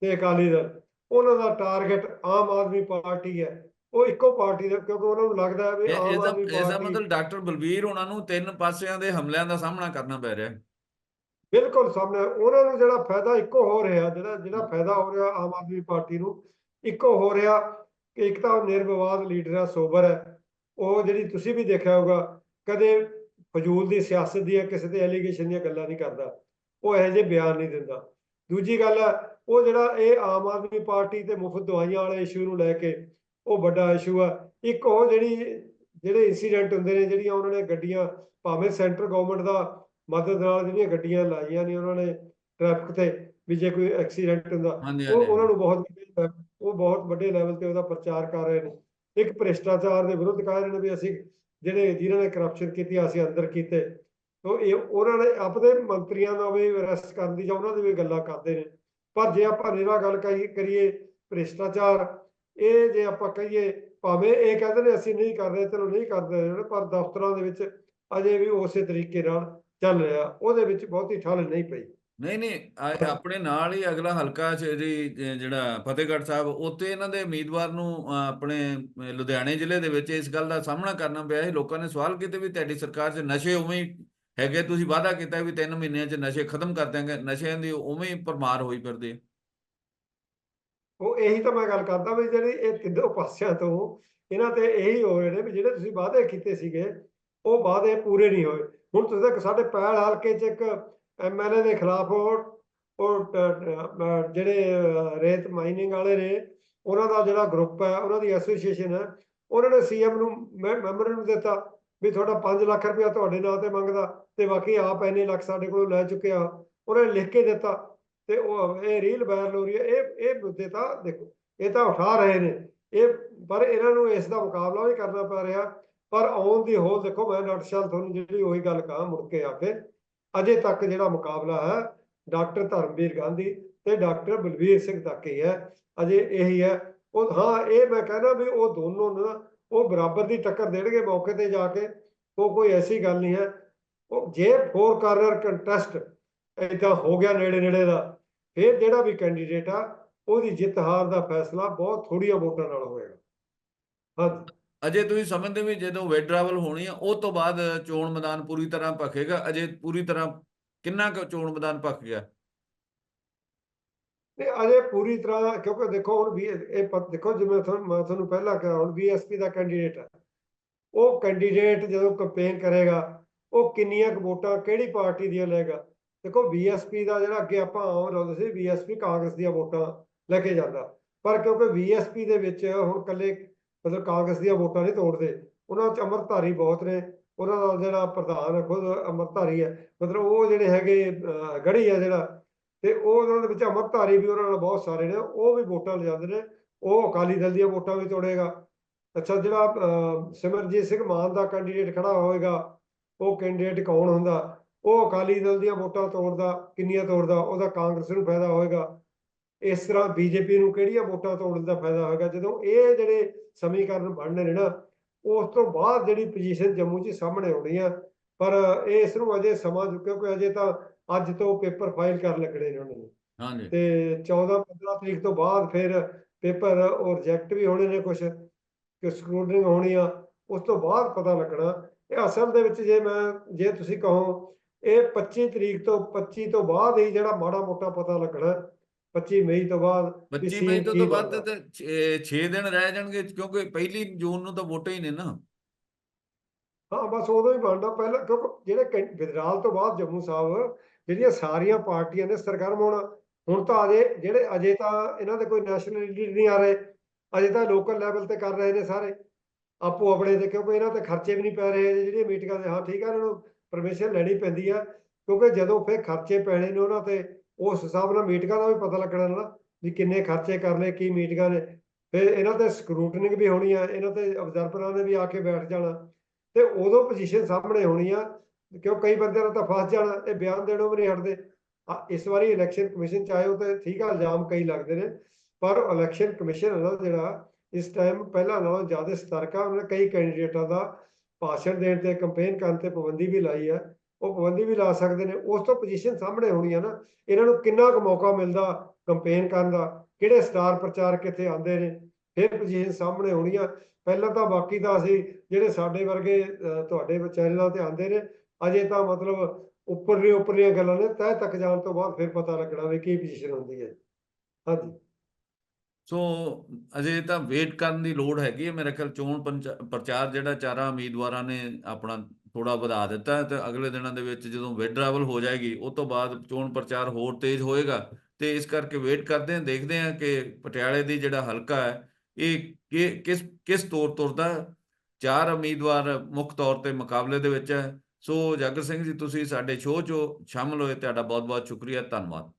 ਤੇ ਅਕਾਲੀ ਦਲ। ਉਹਨਾਂ ਦਾ ਟਾਰਗੇਟ ਆਮ ਆਦਮੀ ਪਾਰਟੀ ਹੈ। ਉਹ ਇੱਕੋ ਪਾਰਟੀ ਦਾ ਕਿਉਂਕਿ ਉਹਨਾਂ ਨੂੰ ਲੱਗਦਾ ਹੈ ਵੀ ਆਮ ਇਹਦਾ ਆਦਮੀ ਇਹਦਾ ਪਾਰਟੀ ਮਤਲਬ ਡਾਕਟਰ ਬਲਵੀਰ ਉਹਨਾਂ ਨੂੰ ਤਿੰਨ ਪਾਸਿਆਂ ਦੇ ਹਮਲਿਆਂ ਦਾ ਸਾਹਮਣਾ ਕਰਨਾ ਪੈ ਰਿਹਾ। ਹੈ ਬਿਲਕੁਲ ਸਾਹਮਣੇ ਉਹਨਾਂ ਨੂੰ ਜਿਹੜਾ ਫਾਇਦਾ ਇੱਕੋ ਹੋ ਰਿਹਾ ਜਿਹੜਾ ਜਿਹੜਾ ਫਾਇਦਾ ਹੋ ਰਿਹਾ ਆਮ ਆਦਮੀ ਪਾਰਟੀ ਨੂੰ ਇੱਕੋ ਹੋ ਰਿਹਾ ਕਿ ਇੱਕ ਤਾਂ ਨਿਰਵਿਵਾਦ ਲੀਡਰ ਹੈ ਸੋਬਰ ਹੈ। ਉਹ ਜਿਹੜੀ ਤੁਸੀਂ ਵੀ ਦੇਖਿਆ ਹੋਗਾ ਕਦੇ ਫਜ਼ੂਲ ਦੀ ਸਿਆਸਤ ਦੀਆਂ ਕਿਸੇ ਤੇ ਐਲੀਗੇਸ਼ਨ ਦੀਆਂ ਗੱਲਾਂ ਨਹੀਂ ਕਰਦਾ। ਉਹ ਇਹੋ ਜਿਹੇ ਬਿਆਨ ਨਹੀਂ ਦਿੰਦਾ। ਦੂਜੀ ਗੱਲ ਉਹ ਜਿਹੜਾ ਇਹ ਆਮ ਆਦਮੀ ਪਾਰਟੀ ਤੇ ਮੁਫਤ ਦਵਾਈਆਂ ਵਾਲੇ ਇਸ਼ੂ ਨੂੰ ਲੈ ਕੇ ਉਹ ਵੱਡਾ ਇਸ਼ੂ ਆ। ਇੱਕ ਉਹ ਜਿਹੜੀ ਜਿਹੜੇ ਇਨਸੀਡੈਂਟ ਹੁੰਦੇ ਨੇ ਜਿਹੜੀਆਂ ਉਹਨਾਂ ਨੇ ਗੱਡੀਆਂ ਭਾਵੇਂ ਸੈਂਟਰ ਗਵਰਨਮੈਂਟ ਦਾ ਮਦਦ ਨਾਲ ਜਿਹੜੀਆਂ ਗੱਡੀਆਂ ਲਾਈਆਂ ਨੇ ਉਹਨਾਂ ਨੇ ਟ੍ਰੈਫਿਕ ਤੇ ਵੀ ਜੇ ਕੋਈ ਐਕਸੀਡੈਂਟ ਹੁੰਦਾ ਉਹ ਉਹਨਾਂ ਨੂੰ ਬਹੁਤ ਉਹ ਬਹੁਤ ਵੱਡੇ ਲੈਵਲ ਤੇ ਉਹਦਾ ਪ੍ਰਚਾਰ ਕਰ ਰਹੇ ਨੇ। ਇੱਕ ਭ੍ਰਿਸ਼ਟਾਚਾਰ ਦੇ ਵਿਰੁੱਧ ਕਹਿ ਰਹੇ ਨੇ ਵੀ ਅਸੀਂ ਜਿਹੜੇ ਜਿਨ੍ਹਾਂ ਨੇ ਕਰਪਸ਼ਨ ਕੀਤੀ ਅਸੀਂ ਅੰਦਰ ਕੀਤੇ। ਤੋ ਇਹ ਉਹਨਾਂ ਨੇ ਆਪਦੇ ਮੰਤਰੀਆਂ ਦਾ ਵੀ ਅਰੈਸਟ ਕਰਨ ਦੀ ਜਾਂ ਉਹਨਾਂ ਦੀ ਵੀ ਗੱਲਾਂ ਕਰਦੇ ਨੇ। ਪਰ ਜੇ ਆਪਾਂ ਨਿਰਾ ਗੱਲ ਕਰੀਏ ਭ੍ਰਿਸ਼ਟਾਚਾਰ ਇਹ ਜੇ ਆਪਾਂ ਕਹੀਏ, ਭਾਵੇਂ ਇਹ ਕਹਿੰਦੇ ਨੇ ਅਸੀਂ ਨਹੀਂ ਕਰ ਰਹੇ, ਚਲੋ ਨਹੀਂ ਕਰਦੇ ਰਹੇ ਪਰ ਦਫ਼ਤਰਾਂ ਦੇ ਵਿੱਚ ਅਜੇ ਵੀ ਉਸੇ ਤਰੀਕੇ ਨਾਲ ਚੱਲ ਰਿਹਾ, ਉਹਦੇ ਵਿੱਚ ਬਹੁਤੀ ਠੱਲ ਨਹੀਂ ਪਈ। ਨਹੀਂ ਨਹੀਂ ਆਪਣੇ ਨਾਲ ਹੀ ਅਗਲਾ ਹਲਕਾ ਸ਼੍ਰੀ ਜਿਹੜਾ ਫਤਿਹਗੜ੍ਹ ਸਾਹਿਬ, ਉੱਥੇ ਇਹਨਾਂ ਦੇ ਉਮੀਦਵਾਰ ਨੂੰ ਆਪਣੇ ਲੁਧਿਆਣੇ ਜ਼ਿਲ੍ਹੇ ਦੇ ਵਿੱਚ ਇਸ ਗੱਲ ਦਾ ਸਾਹਮਣਾ ਕਰਨਾ ਪਿਆ ਸੀ। ਲੋਕਾਂ ਨੇ ਸਵਾਲ ਕੀਤੇ ਵੀ ਤੁਹਾਡੀ ਸਰਕਾਰ 'ਚ ਨਸ਼ੇ ਉਵੇਂ ਹੀ ਹੈਗੇ, ਤੁਸੀਂ ਵਾਅਦਾ ਕੀਤਾ ਵੀ 3 ਮਹੀਨਿਆਂ 'ਚ ਨਸ਼ੇ ਖਤਮ ਕਰ ਦਿਆਂਗੇ, ਨਸ਼ਿਆਂ ਦੀ ਉਵੇਂ ਹੀ ਪਰਮਾਰ ਹੋਈ ਫਿਰਦੇ ਉਹ ਇਹੀ ਤਾਂ ਮੈਂ ਗੱਲ ਕਰਦਾ ਵੀ ਜਿਹੜੀ ਇਹ ਤਿੰਨੋਂ ਪਾਸਿਆਂ ਤੋਂ ਇਹਨਾਂ ਤੇ ਇਹੀ ਹੋ ਰਹੇ ਨੇ ਵੀ ਜਿਹੜੇ ਤੁਸੀਂ ਵਾਅਦੇ ਕੀਤੇ ਸੀਗੇ, ਉਹ ਵਾਅਦੇ ਪੂਰੇ ਨਹੀਂ ਹੋਏ। ਹੁਣ ਤੁਸੀਂ ਦੇਖ ਸਾਡੇ ਪੈਲ ਹਲਕੇ 'ਚ ਇੱਕ ਐਮਐਲਏ ਦੇ ਖਿਲਾਫ ਉਹ ਜਿਹੜੇ ਰੇਤ ਮਾਈਨਿੰਗ ਵਾਲੇ ਨੇ, ਉਹਨਾਂ ਦਾ ਜਿਹੜਾ ਗਰੁੱਪ ਹੈ, ਉਹਨਾਂ ਦੀ ਐਸੋਸੀਏਸ਼ਨ ਹੈ, ਉਹਨਾਂ ਨੇ ਸੀਐਮ ਨੂੰ ਮੈਂਬਰ ਨੂੰ ਦਿੱਤਾ ਵੀ ਤੁਹਾਡਾ 5 ਲੱਖ ਰੁਪਇਆ ਤੁਹਾਡੇ ਨਾਂ ਤੇ ਮੰਗਦਾ ਤੇ ਬਾਕੀ ਆਪ ਇੰਨੇ ਲੱਖ ਸਾਡੇ ਕੋਲੋਂ ਲੈ ਚੁੱਕਿਆ ਉਹਨਾਂ ਨੇ ਲਿਖ ਕੇ ਦਿੱਤਾ ਤੇ ਉਹ ਇਹ ਰੀਲ ਵਾਇਰਲ ਹੋ ਰਹੀ ਹੈ ਇਹ ਇਹ ਮੁੱਦੇ ਤਾਂ ਦੇਖੋ, ਇਹ ਤਾਂ ਉਠਾ ਰਹੇ ਨੇ। ਇਹ, ਪਰ ਇਹਨਾਂ ਨੂੰ ਇਸ ਦਾ ਮੁਕਾਬਲਾ ਵੀ ਕਰਨਾ ਪੈ ਰਿਹਾ। ਪਰ ਆਉਣ ਦੀ ਹੋਲ ਦੇਖੋ, ਮੈਂ ਡਾਕਟਰ ਸ਼ਾਲ ਤੁਹਾਨੂੰ ਜਿਹੜੀ ਉਹੀ ਗੱਲ ਕਹਾਂ ਮੁੜ ਕੇ ਆ ਕੇ। ਅਜੇ ਤੱਕ ਜਿਹੜਾ ਮੁਕਾਬਲਾ ਹੈ, ਡਾਕਟਰ ਧਰਮਵੀਰ ਗਾਂਧੀ ਤੇ ਡਾਕਟਰ ਬਲਵੀਰ ਸਿੰਘ ਤੱਕ ਹੀ ਹੈ। ਅਜੇ ਇਹੀ ਹੈ। ਉਹ, ਹਾਂ, ਇਹ ਮੈਂ ਕਹਿੰਦਾ ਵੀ ਉਹ ਦੋਨੋਂ ਨਾ, ਉਹ ਬਰਾਬਰ ਦੀ ਟੱਕਰ ਦੇਣਗੇ ਮੌਕੇ ਤੇ ਜਾ ਕੇ। ਉਹ ਕੋਈ ਐਸੀ ਗੱਲ ਨਹੀਂ ਹੈ। ਉਹ ਜੇ ਫੋਰ ਕਾਰਨਰ ਕੰਟੈਸਟ ਏਦਾਂ ਹੋ ਗਿਆ ਨੇੜੇ ਨੇੜੇ ਦਾ ਫਿਰ ਜਿਹੜਾ ਵੀ ਕੈਂਡੀਡੇਟ ਆ ਉਹਦੀ ਜਿੱਤ ਹਾਰ ਦਾ ਫੈਸਲਾ ਬਹੁਤ ਥੋੜੀਆਂ ਵੋਟਾਂ ਨਾਲ ਹੋਏਗਾ। ਹਾਂਜੀ। ਅਜੇ ਤੁਸੀਂ ਸਮਝਦੇ ਵੀ ਜਦੋਂ ਵਿਡਰਾਵਲ ਹੋਣੀ ਆ ਉਹ ਤੋਂ ਬਾਅਦ ਚੋਣ ਮੈਦਾਨ ਪੂਰੀ ਤਰ੍ਹਾਂ ਭਖੇਗਾ। ਅਜੇ ਪੂਰੀ ਤਰ੍ਹਾਂ ਕਿੰਨਾ ਕੁ ਚੋਣ ਮੈਦਾਨ ਭਖ ਗਿਆ? ਤੇ ਅਜੇ ਪੂਰੀ ਤਰ੍ਹਾਂ ਕਿਉਂਕਿ ਦੇਖੋ ਹੁਣ ਵੀ ਇਹ ਦੇਖੋ ਜਿਵੇਂ ਤੁਹਾਨੂੰ ਮੈਂ ਤੁਹਾਨੂੰ ਪਹਿਲਾਂ ਕਿਹਾ ਹੁਣ ਬੀਐਸਪੀ ਦਾ ਕੈਂਡੀਡੇਟ ਹੈ ਉਹ ਕੈਂਡੀਡੇਟ ਜਦੋਂ ਕੰਪੇਨ ਕਰੇਗਾ ਉਹ ਕਿੰਨੀਆਂ ਵੋਟਾਂ ਕਿਹੜੀ ਪਾਰਟੀ ਦੀਆਂ ਲਏਗਾ? ਦੇਖੋ ਬੀਐਸਪੀ ਦਾ ਜਿਹੜਾ ਅੱਗੇ ਆਪਾਂ ਆਮ ਲਾਉਂਦੇ ਸੀ ਬੀਐਸਪੀ ਕਾਂਗਰਸ ਦੀਆਂ ਵੋਟਾਂ ਲੈ ਕੇ ਜਾਂਦਾ। ਪਰ ਕਿਉਂਕਿ ਬੀਐਸਪੀ ਦੇ ਵਿੱਚ ਹੁਣ ਕੱਲੇ ਮਤਲਬ ਕਾਂਗਰਸ ਦੀਆਂ ਵੋਟਾਂ ਨਹੀਂ ਤੋੜਦੇ ਉਹਨਾਂ ਵਿੱਚ ਅੰਮ੍ਰਿਤਧਾਰੀ ਬਹੁਤ ਨੇ ਉਹਨਾਂ ਦਾ ਜਿਹੜਾ ਪ੍ਰਧਾਨ ਖੁਦ ਅੰਮ੍ਰਿਤਧਾਰੀ ਹੈ ਮਤਲਬ ਉਹ ਜਿਹੜੇ ਹੈਗੇ ਗੜੀ ਹੈ ਜਿਹੜਾ ਤੇ ਉਹ ਉਹਨਾਂ ਦੇ ਵਿੱਚ ਅੰਮ੍ਰਿਤਧਾਰੀ ਵੀ ਉਹਨਾਂ ਨਾਲ ਬਹੁਤ ਸਾਰੇ ਨੇ ਉਹ ਵੀ ਵੋਟਾਂ ਲਿਜਾਂਦੇ ਨੇ ਉਹ ਅਕਾਲੀ ਦਲ ਦੀਆਂ ਵੋਟਾਂ ਵੀ ਤੋੜੇਗਾ। ਅੱਛਾ ਜਿਹੜਾ ਅਹ, ਸਿਮਰਜੀਤ ਸਿੰਘ ਮਾਨ ਦਾ ਕੈਂਡੀਡੇਟ ਖੜਾ ਹੋਏਗਾ ਉਹ ਕੈਂਡੀਡੇਟ ਕੌਣ ਹੁੰਦਾ? ਉਹ ਅਕਾਲੀ ਦਲ ਦੀਆਂ ਵੋਟਾਂ ਤੋੜਦਾ ਕਿੰਨੀਆਂ ਤੋੜਦਾ ਉਹਦਾ ਕਾਂਗਰਸ ਨੂੰ ਫਾਇਦਾ ਹੋਏਗਾ। ਇਸ ਤਰ੍ਹਾਂ ਬੀਜੇਪੀ ਨੂੰ ਕਿਹੜੀਆਂ ਵੋਟਾਂ ਤੋੜਨ ਦਾ ਫਾਇਦਾ ਹੋਏਗਾ? ਜਦੋਂ ਇਹ ਜਿਹੜੇ ਸਮੀਕਰਨ ਬਣਨੇ ਨੇ ਨਾ ਉਸ ਤੋਂ ਬਾਅਦ ਜਿਹੜੀ ਪੋਜੀਸ਼ਨ ਜੰਮੂ 'ਚ ਸਾਹਮਣੇ ਆਉਣੀ ਆ ਪਰ ਇਹ ਇਸ ਨੂੰ ਅਜੇ ਸਮਾਂ ਕਿਉਂਕਿ ਅਜੇ ਤਾਂ ਅੱਜ ਤੋਂ ਪੇਪਰ ਫਾਈਲ ਕਰਨ ਲੱਗਣੇ ਨੇ ਉਹਨਾਂ ਨੇ। ਹਾਂਜੀ। ਤੇ 14 15 ਤਰੀਕ ਤੋਂ ਬਾਅਦ ਫਿਰ ਪੇਪਰ ਉਹ ਰਿਜੈਕਟ ਵੀ ਹੋਣੇ ਨੇ ਕੁਝ ਕਿ ਸਕਰੂਟਨਿੰਗ ਹੋਣੀ ਆ ਉਸ ਤੋਂ ਬਾਅਦ ਪਤਾ ਲੱਗਣਾ। ਇਹ ਅਸਲ ਦੇ ਵਿੱਚ ਜੇ ਮੈਂ ਜੇ ਤੁਸੀਂ ਕਹੋ ਇਹ 25 ਤਰੀਕ ਤੋਂ 25 ਤੋਂ ਬਾਅਦ ਹੀ ਜਿਹੜਾ ਮਾੜਾ ਮੋਟਾ ਪਤਾ ਲੱਗਣਾ 25 ਮਈ ਤੋਂ ਬਾਅਦ ਵੀ 25 scene ਮਈ ਤੋਂ ਕੀ ਤਾਂ ਵੱਧ ਬਣਦਾ। ਤੇ 6 ਦਿਨ ਰਹਿ ਜਾਣਗੇ ਕਿਉਂਕਿ ਪਹਿਲੀ ਜੂਨ ਨੂੰ ਤਾਂ ਵੋਟਾਂ ਹੀ ਨੇ ਨਾ। ਹਾਂ ਬਸ ਉਦੋਂ ਹੀ ਬਣਦਾ। ਪਹਿਲਾਂ ਕਿਉਂਕਿ ਜਿਹੜੇ ਵਿਦਰਾਲ ਤੋਂ ਬਾਅਦ ਜੰਮੂ ਸਾਹਿਬ ਜਿਹੜੀਆਂ ਸਾਰੀਆਂ ਪਾਰਟੀਆਂ ਨੇ ਸਰਗਰਮ ਹੋਣਾ ਹੁਣ ਤਾਂ ਅਜੇ ਜਿਹੜੇ ਅਜੇ ਤਾਂ ਇਹਨਾਂ ਦੇ ਕੋਈ ਨੈਸ਼ਨਲ ਲੀਡਰ ਨਹੀਂ ਆ ਰਹੇ ਅਜੇ ਤਾਂ ਲੋਕਲ ਲੈਵਲ ਤੇ ਕਰ ਰਹੇ ਨੇ ਸਾਰੇ। ਆਪੋ ਆਪਣੇ ਤੇ ਕਿਉਂਕਿ ਇਹਨਾਂ ਤੇ ਖਰਚੇ ਵੀ ਨਹੀਂ ਪੈ ਰਹੇ ਜਿਹੜੀਆਂ ਮੀਟਿੰਗਾਂ ਦੇ ਹਾਂ ਠੀਕ ਆ ਇਹਨਾਂ ਨੂੰ। ਪਰਮਿਸ਼ਨ ਲੈਣੀ ਪੈਂਦੀ ਆ, ਕਿਉਂਕਿ ਜਦੋਂ ਫਿਰ ਖਰਚੇ ਪੈਣੇ ਨੇ ਉਹਨਾਂ ਤੇ, ਉਸ ਹਿਸਾਬ ਨਾਲ ਮੀਟਿੰਗਾਂ ਦਾ ਵੀ ਪਤਾ ਲੱਗਣਾ ਨਾ, ਵੀ ਕਿੰਨੇ ਖਰਚੇ ਕਰਨੇ, ਕੀ ਮੀਟਿੰਗਾਂ ਨੇ। ਫਿਰ ਇਹਨਾਂ ਤੇ ਸਕਰੂਟਨਿੰਗ ਵੀ ਹੋਣੀ ਆ, ਇਹਨਾਂ ਤੇ ਅਬਜ਼ਰਵਰਾਂ ਨੇ ਵੀ ਆ ਕੇ ਬੈਠ ਜਾਣਾ। ਤੇ ਉਦੋਂ ਪੋਜੀਸ਼ਨ ਸਾਹਮਣੇ ਹੋਣੀ ਆ, ਕਿਉਂ ਕਈ ਬੰਦਿਆਂ ਦਾ ਤਾਂ ਫਸ ਜਾਣਾ, ਇਹ ਬਿਆਨ ਦੇਣੋਂ ਵੀ ਨਹੀਂ ਹਟਦੇ। ਇਸ ਵਾਰੀ ਇਲੈਕਸ਼ਨ ਕਮਿਸ਼ਨ ਚ ਆਏ ਹੋ ਤੇ ਠੀਕ ਆ, ਇਲਜ਼ਾਮ ਕਈ ਲੱਗਦੇ ਨੇ, ਪਰ ਇਲੈਕਸ਼ਨ ਕਮਿਸ਼ਨ ਹੈ ਨਾ ਜਿਹੜਾ, ਇਸ ਟਾਈਮ ਪਹਿਲਾਂ ਨਾਲੋਂ ਜ਼ਿਆਦਾ ਸਤਰਕ ਆ, ਉਹਨੇ ਕਈ ਕੈਂਡੀਡੇਟਾਂ ਦਾ ਭਾਸ਼ਣ ਦੇਣ ਤੇ ਕੰਪੇਨ ਕਰਨ ਤੇ ਪਾਬੰਦੀ ਵੀ ਲਾਈ ਹੈ ਉਹ ਪਾਬੰਦੀ ਵੀ ਲਾ ਸਕਦੇ ਨੇ, ਉਸ ਤੋਂ ਪੋਜੀਸ਼ਨ ਸਾਹਮਣੇ ਹੋਣੀ ਹੈ ਨਾ, ਇਹਨਾਂ ਨੂੰ ਕਿੰਨਾ ਕੁ ਮੌਕਾ ਮਿਲਦਾ ਕੰਪੇਨ ਕਰਨ ਦਾ, ਕਿਹੜੇ ਸਟਾਰ ਪ੍ਰਚਾਰਕ ਇੱਥੇ ਆਉਂਦੇ ਨੇ, ਫਿਰ ਪੋਜੀਸ਼ਨ ਸਾਹਮਣੇ ਹੋਣੀ ਆ, ਪਹਿਲਾਂ ਤਾਂ ਬਾਕੀ ਤਾਂ ਅਸੀਂ ਜਿਹੜੇ ਸਾਡੇ ਵਰਗੇ ਤੁਹਾਡੇ ਚੈਨਲਾਂ ਤੇ ਆਉਂਦੇ ਨੇ, ਅਜੇ ਤਾਂ ਮਤਲਬ ਉੱਪਰਲੀ ਉੱਪਰਲੀਆਂ ਗੱਲਾਂ ਨੇ, ਤਹਿ ਤੱਕ ਜਾਣ ਤੋਂ ਬਾਅਦ ਫਿਰ ਪਤਾ ਲੱਗਣਾ ਵੀ ਕੀ ਪੋਜੀਸ਼ਨ ਹੁੰਦੀ ਹੈ। ਹਾਂਜੀ। ਸੋ ਅਜੇ ਤਾਂ ਵੇਟ ਕਰਨ ਦੀ ਲੋੜ ਹੈਗੀ ਹੈ। ਮੇਰੇ ਖਿਆਲ ਚੋਣ ਪੰਚਾ- ਪ੍ਰਚਾਰ ਜਿਹੜਾ ਚਾਰਾਂ ਉਮੀਦਵਾਰਾਂ ਨੇ ਆਪਣਾ ਥੋੜਾ ਵਧਾ ਦਿੱਤਾ ਹੈ ਤੇ ਅਗਲੇ ਦਿਨਾਂ ਦੇ ਵਿੱਚ ਜਦੋਂ ਵਿਡਰਾਵਲ ਹੋ ਜਾਏਗੀ ਉਸ ਤੋਂ ਬਾਅਦ ਚੋਣ ਪ੍ਰਚਾਰ ਹੋਰ ਤੇਜ਼ ਹੋਏਗਾ। ਤੇ ਇਸ ਕਰਕੇ ਵੇਟ ਕਰਦੇ ਹਾਂ, ਦੇਖਦੇ ਹਾਂ ਕਿ ਪਟਿਆਲੇ ਦੀ ਜਿਹੜਾ ਹਲਕਾ ਹੈ, ਇਹ ਕਿ- ਕਿਸ ਕਿਸ ਤੌਰ ਤੁਰਦਾ ਚਾਰ ਉਮੀਦਵਾਰ ਮੁੱਖ ਤੌਰ ਤੇ ਮੁਕਾਬਲੇ ਦੇ ਵਿੱਚ ਹੈ। ਸੋ ਜਾਗਰ ਸਿੰਘ ਜੀ, ਤੁਸੀਂ ਸਾਡੇ ਸ਼ੋਅ 'ਚ ਸ਼ਾਮਲ ਹੋਏ, ਤੁਹਾਡਾ ਬਹੁਤ ਬਹੁਤ ਸ਼ੁਕਰੀਆ, ਧੰਨਵਾਦ।